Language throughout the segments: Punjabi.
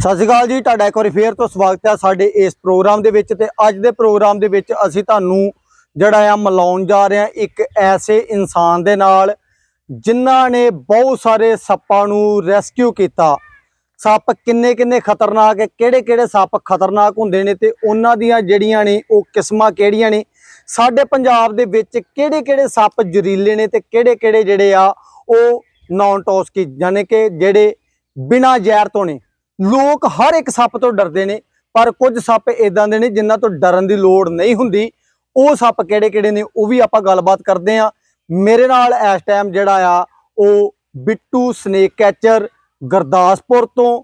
ਸਤਿ ਸ਼੍ਰੀ ਅਕਾਲ ਜੀ, ਤੁਹਾਡਾ ਇੱਕ ਵਾਰੀ ਫੇਰ ਤੋਂ ਸਵਾਗਤ ਹੈ ਸਾਡੇ ਇਸ ਪ੍ਰੋਗਰਾਮ ਦੇ ਵਿੱਚ ਤੇ ਅੱਜ ਦੇ ਪ੍ਰੋਗਰਾਮ ਦੇ ਵਿੱਚ ਅਸੀਂ ਤੁਹਾਨੂੰ ਜਿਹੜਾ ਆ ਮਿਲਾਉਣ ਜਾ ਰਹੇ ਹਾਂ ਇੱਕ ਐਸੇ ਇਨਸਾਨ ਦੇ ਨਾਲ, ਜਿਨ੍ਹਾਂ ਨੇ ਬਹੁਤ ਸਾਰੇ ਸੱਪਾਂ ਨੂੰ ਰੈਸਕਿਊ ਕੀਤਾ। ਸੱਪ ਕਿੰਨੇ ਕਿੰਨੇ ਖਤਰਨਾਕ ਹੈ, ਕਿਹੜੇ ਕਿਹੜੇ ਸੱਪ ਖਤਰਨਾਕ ਹੁੰਦੇ ਨੇ ਤੇ ਉਹਨਾਂ ਦੀਆਂ ਜਿਹੜੀਆਂ ਨੇ ਉਹ ਕਿਸਮਾਂ ਕਿਹੜੀਆਂ ਨੇ? ਸਾਡੇ ਪੰਜਾਬ ਦੇ ਵਿੱਚ ਕਿਹੜੇ ਕਿਹੜੇ ਸੱਪ ਜ਼ਹਿਰੀਲੇ ਨੇ ਤੇ ਕਿਹੜੇ ਕਿਹੜੇ ਜਿਹੜੇ ਆ ਉਹ ਨਾਨ ਟੌਸਕੀ ਯਾਨੀ ਕਿ ਜਿਹੜੇ ਬਿਨਾਂ ਜ਼ਹਿਰ ਤੋਂ ਨੇ? ਲੋਕ ਹਰ ਇੱਕ ਸੱਪ ਤੋਂ ਡਰਦੇ ਨੇ, ਪਰ ਕੁਝ ਸੱਪ ਇਦਾਂ ਦੇ ਨੇ ਜਿਨ੍ਹਾਂ ਤੋਂ ਡਰਨ ਦੀ ਲੋੜ ਨਹੀਂ ਹੁੰਦੀ। ਉਹ ਸੱਪ ਕਿਹੜੇ ਕਿਹੜੇ ਨੇ, ਉਹ ਵੀ ਆਪਾਂ ਗੱਲਬਾਤ ਕਰਦੇ ਆ ਮੇਰੇ ਨਾਲ ਇਸ ਟਾਈਮ ਜਿਹੜਾ ਆ, ਉਹ ਬਿੱਟੂ ਸਨੇਕ ਕੈਚਰ ਗੁਰਦਾਸਪੁਰ ਤੋਂ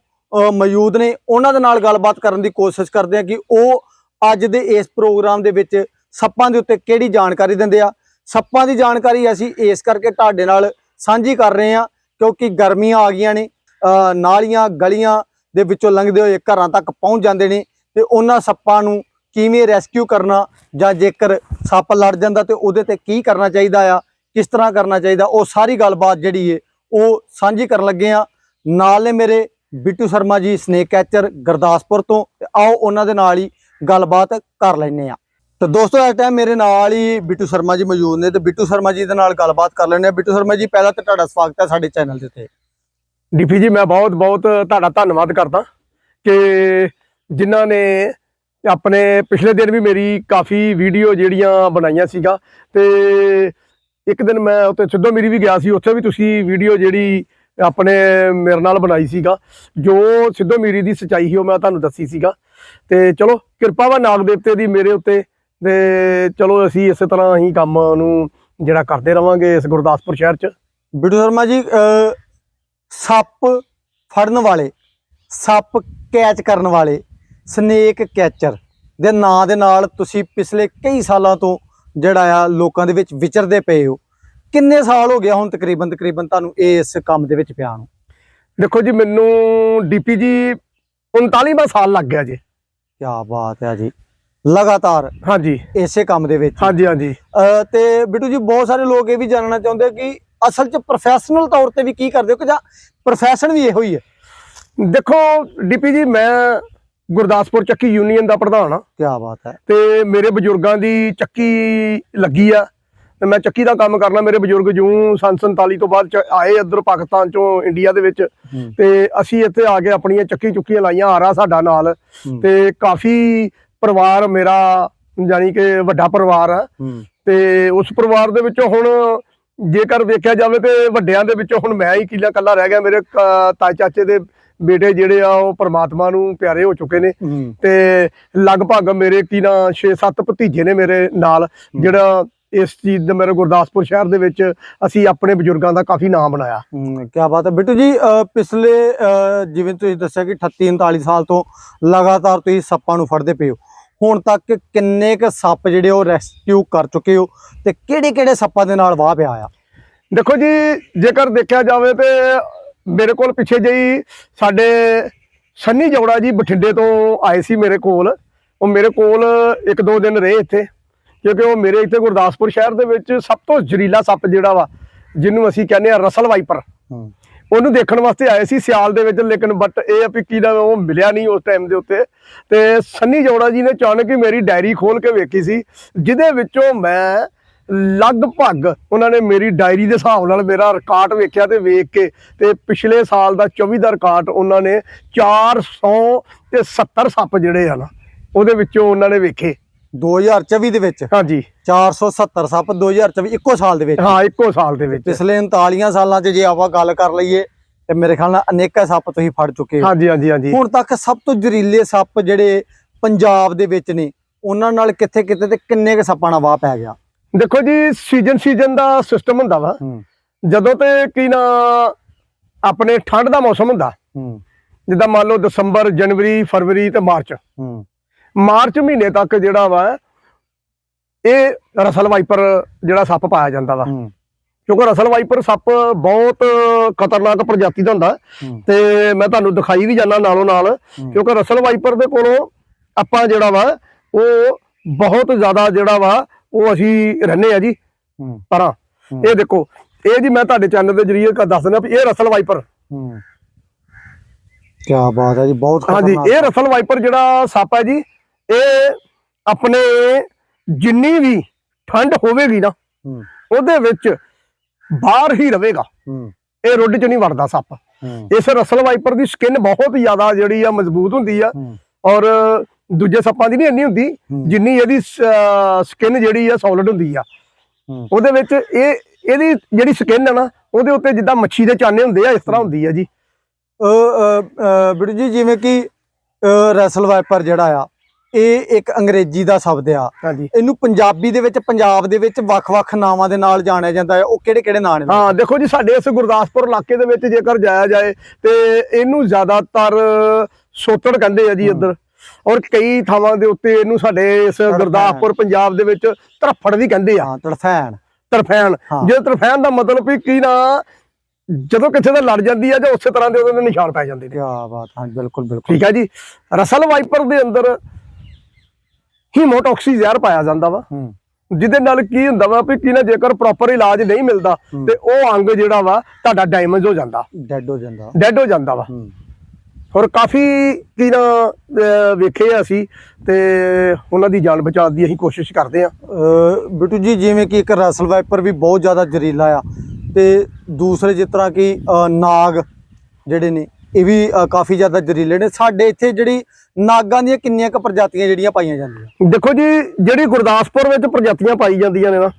ਮੌਜੂਦ ਨੇ। ਉਹਨਾਂ ਦੇ ਨਾਲ ਗੱਲਬਾਤ ਕਰਨ ਦੀ ਕੋਸ਼ਿਸ਼ ਕਰਦੇ ਆ ਕਿ ਉਹ ਅੱਜ ਦੇ ਇਸ ਪ੍ਰੋਗਰਾਮ ਦੇ ਵਿੱਚ ਸੱਪਾਂ ਦੇ ਉੱਤੇ ਕਿਹੜੀ ਜਾਣਕਾਰੀ ਦਿੰਦੇ ਆ। ਸੱਪਾਂ ਦੀ ਜਾਣਕਾਰੀ ਅਸੀਂ ਇਸ ਕਰਕੇ ਤੁਹਾਡੇ ਨਾਲ ਸਾਂਝੀ ਕਰ ਰਹੇ ਆ ਕਿਉਂਕਿ ਗਰਮੀਆਂ ਆ ਗਈਆਂ ਨੇ ਨਾਲੀਆਂ, ਗਲੀਆਂ ਦੇ ਵਿੱਚੋਂ ਲੰਘਦੇ ਹੋਏ ਘਰਾਂ ਤੱਕ ਪਹੁੰਚ ਜਾਂਦੇ ਨੇ ਤੇ ਉਹਨਾਂ ਸੱਪਾਂ ਨੂੰ ਕਿਵੇਂ ਰੈਸਕਿਊ ਕਰਨਾ ਜਾਂ ਜੇਕਰ ਸੱਪ ਲੜ ਜਾਂਦਾ ਤੇ ਉਹਦੇ ਤੇ ਕੀ ਕਰਨਾ ਚਾਹੀਦਾ ਆ, ਕਿਸ ਤਰ੍ਹਾਂ ਕਰਨਾ ਚਾਹੀਦਾ, ਉਹ ਸਾਰੀ ਗੱਲਬਾਤ ਜਿਹੜੀ ਏ, ਉਹ ਸਾਂਝੀ ਕਰਨ ਲੱਗੇ ਆ ਨਾਲ ਨੇ ਮੇਰੇ ਬਿੱਟੂ ਸ਼ਰਮਾ ਜੀ, ਸਨੇਕ ਕੈਚਰ ਗੁਰਦਾਸਪੁਰ ਤੋਂ, ਤੇ ਆਓ ਉਹਨਾਂ ਦੇ ਨਾਲ ਹੀ ਗੱਲਬਾਤ ਕਰ ਲੈਨੇ ਆ ਤੇ ਦੋਸਤੋ, ਇਸ ਟਾਈਮ ਮੇਰੇ ਨਾਲ ਹੀ ਬਿੱਟੂ ਸ਼ਰਮਾ ਜੀ ਮੌਜੂਦ ਨੇ ਤੇ ਬਿੱਟੂ ਸ਼ਰਮਾ ਜੀ ਦੇ ਨਾਲ ਗੱਲਬਾਤ ਕਰ ਲੈਣੇ ਆ ਬਿੱਟੂ ਸ਼ਰਮਾ ਜੀ, ਪਹਿਲਾਂ ਤਾਂ ਤੁਹਾਡਾ ਸਵਾਗਤ ਹੈ ਸਾਡੇ ਚੈਨਲ ਦੇ ਉੱਤੇ। ਡੀਪੀ ਜੀ, ਮੈਂ ਬਹੁਤ ਬਹੁਤ ਤੁਹਾਡਾ ਧੰਨਵਾਦ ਕਰਦਾ ਕਿ ਜਿਨ੍ਹਾਂ ਨੇ ਆਪਣੇ ਪਿਛਲੇ ਦਿਨ ਵੀ ਮੇਰੀ ਕਾਫੀ ਵੀਡੀਓ ਜਿਹੜੀਆਂ ਬਣਾਈਆਂ ਸੀਗਾ ਤੇ ਇੱਕ ਦਿਨ ਮੈਂ ਉੱਥੇ ਸਿੱਧੋ ਮੇਰੀ ਵੀ ਗਿਆ ਸੀ, ਉੱਥੇ ਵੀ ਤੁਸੀਂ ਵੀਡੀਓ ਜਿਹੜੀ ਆਪਣੇ ਮੇਰੇ ਨਾਲ ਬਣਾਈ ਸੀਗਾ, ਜੋ ਸਿੱਧੋ ਮੀਰੀ ਦੀ ਸਚਾਈ ਸੀ, ਉਹ ਮੈਂ ਤੁਹਾਨੂੰ ਦੱਸੀ ਸੀਗਾ। ਤੇ ਚਲੋ, ਕਿਰਪਾ ਵਾ ਨਾਗ ਦੇਵਤੇ ਦੀ ਮੇਰੇ ਉੱਤੇ ਤੇ ਚਲੋ ਅਸੀਂ ਇਸੇ ਤਰ੍ਹਾਂ ਹੀ ਕੰਮ ਨੂੰ ਜਿਹੜਾ ਕਰਦੇ ਰਵਾਂਗੇ ਇਸ ਗੁਰਦਾਸਪੁਰ ਸ਼ਹਿਰ 'ਚ। ਬਿੱਟੂ ਸ਼ਰਮਾ ਜੀ ਸੱਪ ਫੜਨ ਵਾਲੇ ਸੱਪ ਕੈਚ ਕਰਨ ਵਾਲੇ ਸਨੇਕ ਕੈਚਰ ਦੇ ਨਾਂ ਦੇ ਨਾਲ ਤੁਸੀਂ ਪਿਛਲੇ ਕਈ ਸਾਲਾਂ ਤੋਂ ਜਿਹੜਾ ਆ ਲੋਕਾਂ ਦੇ ਵਿੱਚ ਵਿਚਰਦੇ ਪਏ ਹੋ। ਕਿੰਨੇ ਸਾਲ ਹੋ ਗਿਆ ਹੁਣ ਤਕਰੀਬਨ ਤਕਰੀਬਨ ਤੁਹਾਨੂੰ ਇਸ ਕੰਮ ਦੇ ਵਿੱਚ ਪਿਆ ਨੂੰ? ਦੇਖੋ ਜੀ ਮੈਨੂੰ ਡੀਪੀ ਜੀ 39ਵਾਂ ਸਾਲ ਲੱਗ ਗਿਆ ਜੀ। ਕੀ ਬਾਤ ਹੈ ਜੀ। ਲਗਾਤਾਰ ਹਾਂਜੀ। ਇਸੇ ਕੰਮ ਦੇ ਵਿੱਚ। ਹਾਂਜੀ ਹਾਂਜੀ। ਤੇ ਬਿੱਟੂ ਜੀ ਬਹੁਤ ਸਾਰੇ ਲੋਕ ਇਹ ਵੀ ਜਾਣਨਾ ਚਾਹੁੰਦੇ ਕਿ ਅਸਲ 'ਚ ਪ੍ਰੋਫੈਸ਼ਨਲ ਤੌਰ ਤੇ ਵੀ ਕੀ ਕਰਦੇ ਹੋ ਕਿ ਜਾਂ ਪ੍ਰੋਫੈਸ਼ਨ ਵੀ ਇਹੋ ਹੀ ਹੈ? ਦੇਖੋ ਡੀਪੀ ਜੀ ਮੈਂ ਗੁਰਦਾਸਪੁਰ ਚੱਕੀ ਯੂਨੀਅਨ ਦਾ ਪ੍ਰਧਾਨ ਆ ਕੀ ਬਾਤ ਹੈ। ਤੇ ਮੇਰੇ ਬਜ਼ੁਰਗਾਂ ਦੀ ਚੱਕੀ ਲੱਗੀ ਆ। ਤੇ ਮੈਂ ਚੱਕੀ ਦਾ ਕੰਮ ਕਰਨਾ। ਮੇਰੇ ਬਜ਼ੁਰਗ ਜੂੰ ਸੰਨ 47 ਤੋਂ ਬਾਅਦ ਆਏ ਇੱਧਰ ਪਾਕਿਸਤਾਨ ਚੋਂ ਇੰਡੀਆ ਦੇ ਵਿੱਚ। ਤੇ ਅਸੀਂ ਇੱਥੇ ਆ ਕੇ ਆਪਣੀਆਂ ਚੱਕੀ ਚੁੱਕੀਆਂ ਲਾਈਆਂ ਆਰਾ ਸਾਡਾ ਨਾਲ। ਤੇ ਕਾਫੀ ਪਰਿਵਾਰ ਮੇਰਾ ਯਾਨੀ ਕਿ ਵੱਡਾ ਪਰਿਵਾਰ ਆ। ਤੇ ਉਸ ਪਰਿਵਾਰ ਦੇ ਵਿੱਚੋਂ ਹੁਣ ਜੇਕਰ ਵੇਖਿਆ ਜਾਵੇ ਤੇ ਵੱਡਿਆਂ ਦੇ ਵਿੱਚੋਂ ਹੁਣ ਮੈਂ ਹੀ ਕਿਲਾ ਕੱਲਾ ਰਹਿ ਗਿਆ ਮੇਰੇ ਤਾਏ ਚਾਚੇ ਦੇ ਬੇਟੇ ਜਿਹੜੇ ਆ ਉਹ ਪ੍ਰਮਾਤਮਾ ਨੂੰ ਪਿਆਰੇ ਹੋ ਚੁੱਕੇ ਨੇ। ਤੇ ਲਗਭਗ ਮੇਰੇ ਕੀ ਨਾ 6-7 ਭਤੀਜੇ ਨੇ ਮੇਰੇ ਨਾਲ ਜਿਹੜਾ ਇਸ ਚੀਜ਼ ਦੇ ਮੇਰੇ ਗੁਰਦਾਸਪੁਰ ਸ਼ਹਿਰ ਦੇ ਵਿੱਚ ਅਸੀਂ ਆਪਣੇ ਬਜ਼ੁਰਗਾਂ ਦਾ ਕਾਫੀ ਨਾਮ ਬਣਾਇਆ। ਕੀ ਬਾਤ ਹੈ। ਬਿੱਟੂ ਜੀ ਪਿਛਲੇ ਜਿਵੇਂ ਤੁਸੀਂ ਦੱਸਿਆ ਕਿ 38 39 ਸਾਲ ਤੋਂ ਲਗਾਤਾਰ ਤੁਸੀਂ ਸੱਪਾਂ ਨੂੰ ਫੜਦੇ ਪਏ ਹੋ। ਹੁਣ ਤੱਕ ਕਿੰਨੇ ਕ ਸੱਪ ਜਿਹੜੇ ਉਹ ਰੈਸਕਿਊ ਕਰ ਚੁੱਕੇ ਹੋ ਤੇ ਕਿਹੜੇ ਕਿਹੜੇ ਸੱਪਾਂ ਦੇ ਨਾਲ ਵਾਹ ਪਿਆ ਆ? ਦੇਖੋ ਜੀ ਜੇਕਰ ਦੇਖਿਆ ਜਾਵੇ ਤੇ ਮੇਰੇ ਕੋਲ ਪਿੱਛੇ ਜਿਹੀ ਸਾਡੇ ਸੰਨੀ ਜੋੜਾ ਜੀ ਬਠਿੰਡੇ ਤੋਂ ਆਏ ਸੀ ਮੇਰੇ ਕੋਲ। ਉਹ ਮੇਰੇ ਕੋਲ ਇੱਕ ਦੋ ਦਿਨ ਰਹੇ ਇੱਥੇ ਕਿਉਂਕਿ ਉਹ ਮੇਰੇ ਇੱਥੇ ਗੁਰਦਾਸਪੁਰ ਸ਼ਹਿਰ ਦੇ ਵਿੱਚ ਸਭ ਤੋਂ ਜ਼ਹਿਰੀਲਾ ਸੱਪ ਜਿਹੜਾ ਵਾ ਜਿਹਨੂੰ ਅਸੀਂ ਕਹਿੰਦੇ ਆ ਰਸਲ ਵਾਈਪਰ। ਉਹਨੂੰ ਦੇਖਣ ਵਾਸਤੇ ਆਏ ਸੀ ਸਿਆਲ ਦੇ ਵਿੱਚ, ਲੇਕਿਨ ਬਟ ਇਹ ਆ ਵੀ ਕੀ ਦਾ ਉਹ ਮਿਲਿਆ ਨਹੀਂ ਉਸ ਟਾਈਮ ਦੇ ਉੱਤੇ। ਤੇ ਸੰਨੀ ਜੋੜਾ ਜੀ ਨੇ ਅਚਾਨਕ ਹੀ ਮੇਰੀ ਡਾਇਰੀ ਖੋਲ ਕੇ ਵੇਖੀ ਸੀ, ਜਿਹਦੇ ਵਿੱਚੋਂ ਮੈਂ ਲਗਭਗ ਉਹਨਾਂ ਨੇ ਮੇਰੀ ਡਾਇਰੀ ਦੇ ਹਿਸਾਬ ਨਾਲ ਮੇਰਾ ਰਿਕਾਰਡ ਵੇਖਿਆ ਤੇ ਵੇਖ ਕੇ, ਤੇ ਪਿਛਲੇ ਸਾਲ ਦਾ 24 ਦਾ ਰਿਕਾਰਡ ਉਹਨਾਂ ਨੇ 400 ਤੇ 70 ਸੱਪ ਜਿਹੜੇ ਆ ਨਾ, ਉਹਦੇ ਵਿੱਚੋਂ ਉਹਨਾਂ ਨੇ ਵੇਖੇ। 2024 ਦੇ ਵਿੱਚ। ਹਾਂਜੀ। 470 ਸੱਪ 2024 ਇੱਕੋ ਸਾਲ ਦੇ ਵਿੱਚ। ਹਾਂ ਇੱਕੋ ਸਾਲ ਦੇ ਵਿੱਚ। ਪਿਛਲੇ 39 ਸਾਲਾਂ 'ਚ ਜੇ ਆਪਾਂ ਗੱਲ ਕਰ ਲਈਏ ਤੇ ਮੇਰੇ ਖਿਆਲ ਨਾਲ ਅਨੇਕਾਂ ਸੱਪ ਤੁਸੀਂ ਫੜ ਚੁੱਕੇ ਹੋ। ਹਾਂਜੀ ਹਾਂਜੀ ਹਾਂਜੀ। ਹੁਣ ਤੱਕ ਸਭ ਤੋਂ ਜ਼ਹਿਰੀਲੇ ਸੱਪ ਜਿਹੜੇ ਪੰਜਾਬ ਦੇ ਵਿੱਚ ਨੇ ਉਹਨਾਂ ਨਾਲ ਕਿੱਥੇ ਕਿੱਥੇ ਤੇ ਕਿੰਨੇ ਕ ਸੱਪਾਂ ਨਾਲ ਵਾਹ ਪੈ ਗਿਆ? ਦੇਖੋ ਜੀ ਸੀਜ਼ਨ ਸੀਜ਼ਨ ਦਾ ਸਿਸਟਮ ਹੁੰਦਾ ਵਾ। ਜਦੋਂ ਤੇ ਕੀ ਨਾ ਆਪਣੇ ਠੰਡ ਦਾ ਮੌਸਮ ਹੁੰਦਾ। ਜਿੱਦਾਂ ਮੰਨ ਲਓ ਦਸੰਬਰ ਜਨਵਰੀ ਫਰਵਰੀ ਤੇ ਮਾਰਚ। ਮਾਰਚ ਮਹੀਨੇ ਤੱਕ ਜਿਹੜਾ ਵਾ ਇਹ ਰਸਲ ਵਾਈਪਰ ਜਿਹੜਾ ਸੱਪ ਪਾਇਆ ਜਾਂਦਾ ਵਾ। ਕਿਉਂਕਿ ਰਸਲ ਵਾਈਪਰ ਸੱਪ ਬਹੁਤ ਖਤਰਨਾਕ ਪ੍ਰਜਾਤੀ ਦਾ ਹੁੰਦਾ। ਤੇ ਮੈਂ ਤੁਹਾਨੂੰ ਦਿਖਾਈ ਵੀ ਜਾਣਾ ਨਾਲੋਂ ਨਾਲ। ਕਿਉਂਕਿ ਰਸਲ ਵਾਈਪਰ ਦੇ ਕੋਲੋਂ ਆਪਾਂ ਜਿਹੜਾ ਵਾ ਉਹ ਬਹੁਤ ਜ਼ਿਆਦਾ ਜਿਹੜਾ ਵਾ ਉਹ ਅਸੀਂ ਰਹਿੰਦੇ ਆ ਜੀ। ਪਰਾਂ। ਇਹ ਦੇਖੋ ਇਹ ਜੀ ਮੈਂ ਤੁਹਾਡੇ ਚੈਨਲ ਦੇ ਜਰੀਏ ਦੱਸ ਦਿੰਦਾ ਵੀ ਇਹ ਰਸਲ ਵਾਈਪਰ। ਕੀ ਬਾਤ ਹੈ ਜੀ ਬਹੁਤ ਹਾਂਜੀ ਇਹ ਰਸਲ ਵਾਈਪਰ ਜਿਹੜਾ ਸੱਪ ਹੈ ਜੀ ਇਹ ਆਪਣੇ ਜਿੰਨੀ ਵੀ ਠੰਡ ਹੋਵੇਗੀ ਨਾ ਉਹਦੇ ਵਿੱਚ ਬਾਹਰ ਹੀ ਰਹੇਗਾ। ਇਹ ਰੁੱਡ 'ਚ ਨਹੀਂ ਵੜਦਾ ਸੱਪ। ਇਸ ਰਸਲ ਵਾਈਪਰ ਦੀ ਸਕਿਨ ਬਹੁਤ ਜ਼ਿਆਦਾ ਜਿਹੜੀ ਆ ਮਜ਼ਬੂਤ ਹੁੰਦੀ ਆ। ਔਰ ਦੂਜੇ ਸੱਪਾਂ ਦੀ ਨਹੀਂ ਇੰਨੀ ਹੁੰਦੀ। ਜਿੰਨੀ ਇਹਦੀ ਸਕਿਨ ਜਿਹੜੀ ਆ ਸੋਲਿਡ ਹੁੰਦੀ ਆ। ਉਹਦੇ ਵਿੱਚ ਇਹ ਇਹਦੀ ਜਿਹੜੀ ਸਕਿਨ ਆ ਨਾ ਉਹਦੇ ਉੱਤੇ ਜਿੱਦਾਂ ਮੱਛੀ ਦੇ ਚਾਨੇ ਹੁੰਦੇ ਆ ਇਸ ਤਰ੍ਹਾਂ ਹੁੰਦੀ ਆ ਜੀ। ਬਿਟੂ ਜੀ ਜਿਵੇਂ ਕਿ ਰੈਸਲ ਵਾਈਪਰ ਜਿਹੜਾ ਆ ਇਹ ਇੱਕ ਅੰਗਰੇਜ਼ੀ ਦਾ ਸ਼ਬਦ ਆ। ਇਹਨੂੰ ਪੰਜਾਬੀ ਦੇ ਵਿੱਚ ਪੰਜਾਬ ਦੇ ਵਿੱਚ ਵੱਖ-ਵੱਖ ਨਾਵਾਂ ਦੇ ਨਾਲ ਜਾਣਿਆ ਜਾਂਦਾ ਹੈ। ਉਹ ਕਿਹੜੇ-ਕਿਹੜੇ ਨਾਂ ਨੇ? ਹਾਂ ਦੇਖੋ ਜੀ ਸਾਡੇ ਇਸ ਗੁਰਦਾਸਪੁਰ ਇਲਾਕੇ ਦੇ ਵਿੱਚ ਜੇਕਰ ਜਾਇਆ ਜਾਏ ਤੇ ਇਹਨੂੰ ਜ਼ਿਆਦਾਤਰ ਸੋਤੜ ਕਹਿੰਦੇ ਆ ਜੀ ਇੱਧਰ। ਔਰ ਕਈ ਥਾਵਾਂ ਦੇ ਉੱਤੇ ਇਹਨੂੰ ਸਾਡੇ ਇਸ। ਗੁਰਦਾਸਪੁਰ ਪੰਜਾਬ ਦੇ ਵਿੱਚ ਧਰਫੜ ਵੀ ਕਹਿੰਦੇ ਆ। ਹਾਂ ਤਰਫੈਨ ਹਾਂ। ਜੇ ਤਰਫੈਨ ਦਾ ਮਤਲਬ ਵੀ ਕੀ ਨਾ ਜਦੋਂ ਕਿਸੇ ਦਾ ਲੜ ਜਾਂਦੀ ਆ ਜਾਂ ਉਸੇ ਤਰ੍ਹਾਂ ਦੇ ਉਹਦੇ ਨਿਸ਼ਾਨ ਪੈ ਜਾਂਦੇ ਕੀ ਨੇ ਬਾਤ ਹਾਂ ਬਿਲਕੁਲ ਬਿਲਕੁਲ। ਠੀਕ ਹੈ ਜੀ। ਰਸਲ ਵਾਈਪਰ ਦੇ ਅੰਦਰ ਹੀਮੋਟੌਕਸੀ ਜ਼ਹਿਰ ਪਾਇਆ ਜਾਂਦਾ ਵਾ। ਜਿਹਦੇ ਨਾਲ ਕੀ ਹੁੰਦਾ ਵਾ ਵੀ ਕੀ ਨਾ ਜੇਕਰ ਪ੍ਰੋਪਰ ਇਲਾਜ ਨਹੀਂ ਮਿਲਦਾ। ਤੇ ਉਹ ਅੰਗ ਜਿਹੜਾ ਵਾ ਤੁਹਾਡਾ ਡੈਮੇਜ ਹੋ ਜਾਂਦਾ। ਡੈਡ ਹੋ ਜਾਂਦਾ। ਡੈਡ ਹੋ ਜਾਂਦਾ ਵਾ। ਔਰ ਕਾਫੀ ਕੀ ਨਾ ਵੇਖੇ ਆ ਅਸੀਂ ਤੇ ਉਹਨਾਂ ਦੀ ਜਾਨ ਬਚਾਉਣ ਦੀ ਅਸੀਂ ਕੋਸ਼ਿਸ਼ ਕਰਦੇ ਆ। ਬਿਟੂ ਜੀ ਜਿਵੇਂ ਕਿ ਇੱਕ ਰੈਸਲ ਵਾਈਪਰ ਵੀ ਬਹੁਤ ਜ਼ਿਆਦਾ ਜ਼ਹਿਰੀਲਾ ਆ ਤੇ ਦੂਸਰੇ ਜਿਸ ਤਰ੍ਹਾਂ ਕਿ ਨਾਗ ਜਿਹੜੇ ਨੇ ਇਹ ਵੀ ਕਾਫੀ ਜ਼ਿਆਦਾ ਜ਼ਹਿਰੀਲੇ ਨੇ। ਸਾਡੇ ਇੱਥੇ ਜਿਹੜੀ ਨਾਗਾਂ ਦੀਆਂ ਕਿੰਨੀਆਂ ਕੁ ਪ੍ਰਜਾਤੀਆਂ ਜਿਹੜੀਆਂ ਪਾਈਆਂ ਜਾਂਦੀਆਂ? ਦੇਖੋ ਜੀ ਜਿਹੜੀ ਗੁਰਦਾਸਪੁਰ ਵਿੱਚ ਪ੍ਰਜਾਤੀਆਂ ਪਾਈ ਜਾਂਦੀਆਂ ਨੇ ਨਾ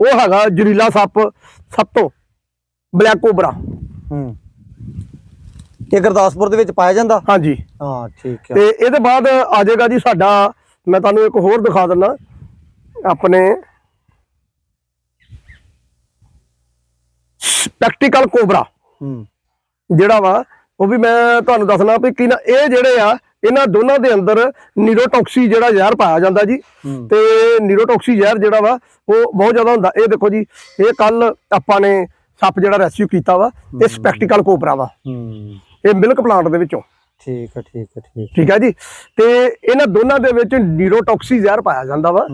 ਉਹ ਹੈਗਾ ਜ਼ਰੀਲਾ ਸੱਪ ਸਭ ਤੋਂ ਬਲੈਕ ਕੋਬਰਾ। ਹੂੰ। ਇਹ ਗੁਰਦਾਸਪੁਰ ਦੇ ਵਿੱਚ ਪਾਇਆ ਜਾਂਦਾ? ਹਾਂਜੀ। ਹਾਂ ਠੀਕ ਤੇ ਹੈ ਇਹਦੇ ਬਾਅਦ ਆ ਜਾਏਗਾ ਜੀ ਸਾਡਾ ਮੈਂ ਤੁਹਾਨੂੰ ਇੱਕ ਹੋਰ ਦਿਖਾ ਦਿੰਦਾ ਆਪਣੇ ਸਪੈਕਟੀਕਲ ਕੋਬਰਾ। ਹੂੰ। ਜਿਹੜਾ ਵਾ ਉਹ ਵੀ ਮੈਂ ਤੁਹਾਨੂੰ ਦੱਸਣਾ ਵੀ ਕੀ ਨਾ ਇਹ ਜਿਹੜੇ ਆ ਇਹਨਾਂ ਦੋਨਾਂ ਦੇ ਅੰਦਰ ਨੀਰੋਟੌਕਸੀ ਜਿਹੜਾ ਜ਼ਹਿਰ ਪਾਇਆ ਜਾਂਦਾ ਜੀ। ਤੇ ਨੀਰੋਟੌਕਸੀ ਜ਼ਹਿਰ ਜਿਹੜਾ ਵਾ ਉਹ ਬਹੁਤ ਜ਼ਿਆਦਾ ਹੁੰਦਾ। ਇਹ ਦੇਖੋ ਜੀ ਇਹ ਕੱਲ ਆਪਾਂ ਨੇ ਸੱਪ ਜਿਹੜਾ ਰੈਸਕਿਊ ਕੀਤਾ ਵਾ ਇਹ ਸਪੈਕਟੀਕਲ ਕੋਬਰਾ ਵਾ। ਇਹ ਮਿਲਕ ਪਲਾਂਟ ਦੇ ਵਿੱਚੋਂ। ਠੀਕ ਹੈ ਠੀਕ ਹੈ ਠੀਕ ਠੀਕ ਹੈ ਜੀ। ਤੇ ਇਹਨਾਂ ਦੋਨਾਂ ਦੇ ਵਿੱਚ ਨੀਰੋਟੌਕਸੀ ਜ਼ਹਿਰ ਪਾਇਆ ਜਾਂਦਾ ਵਾ।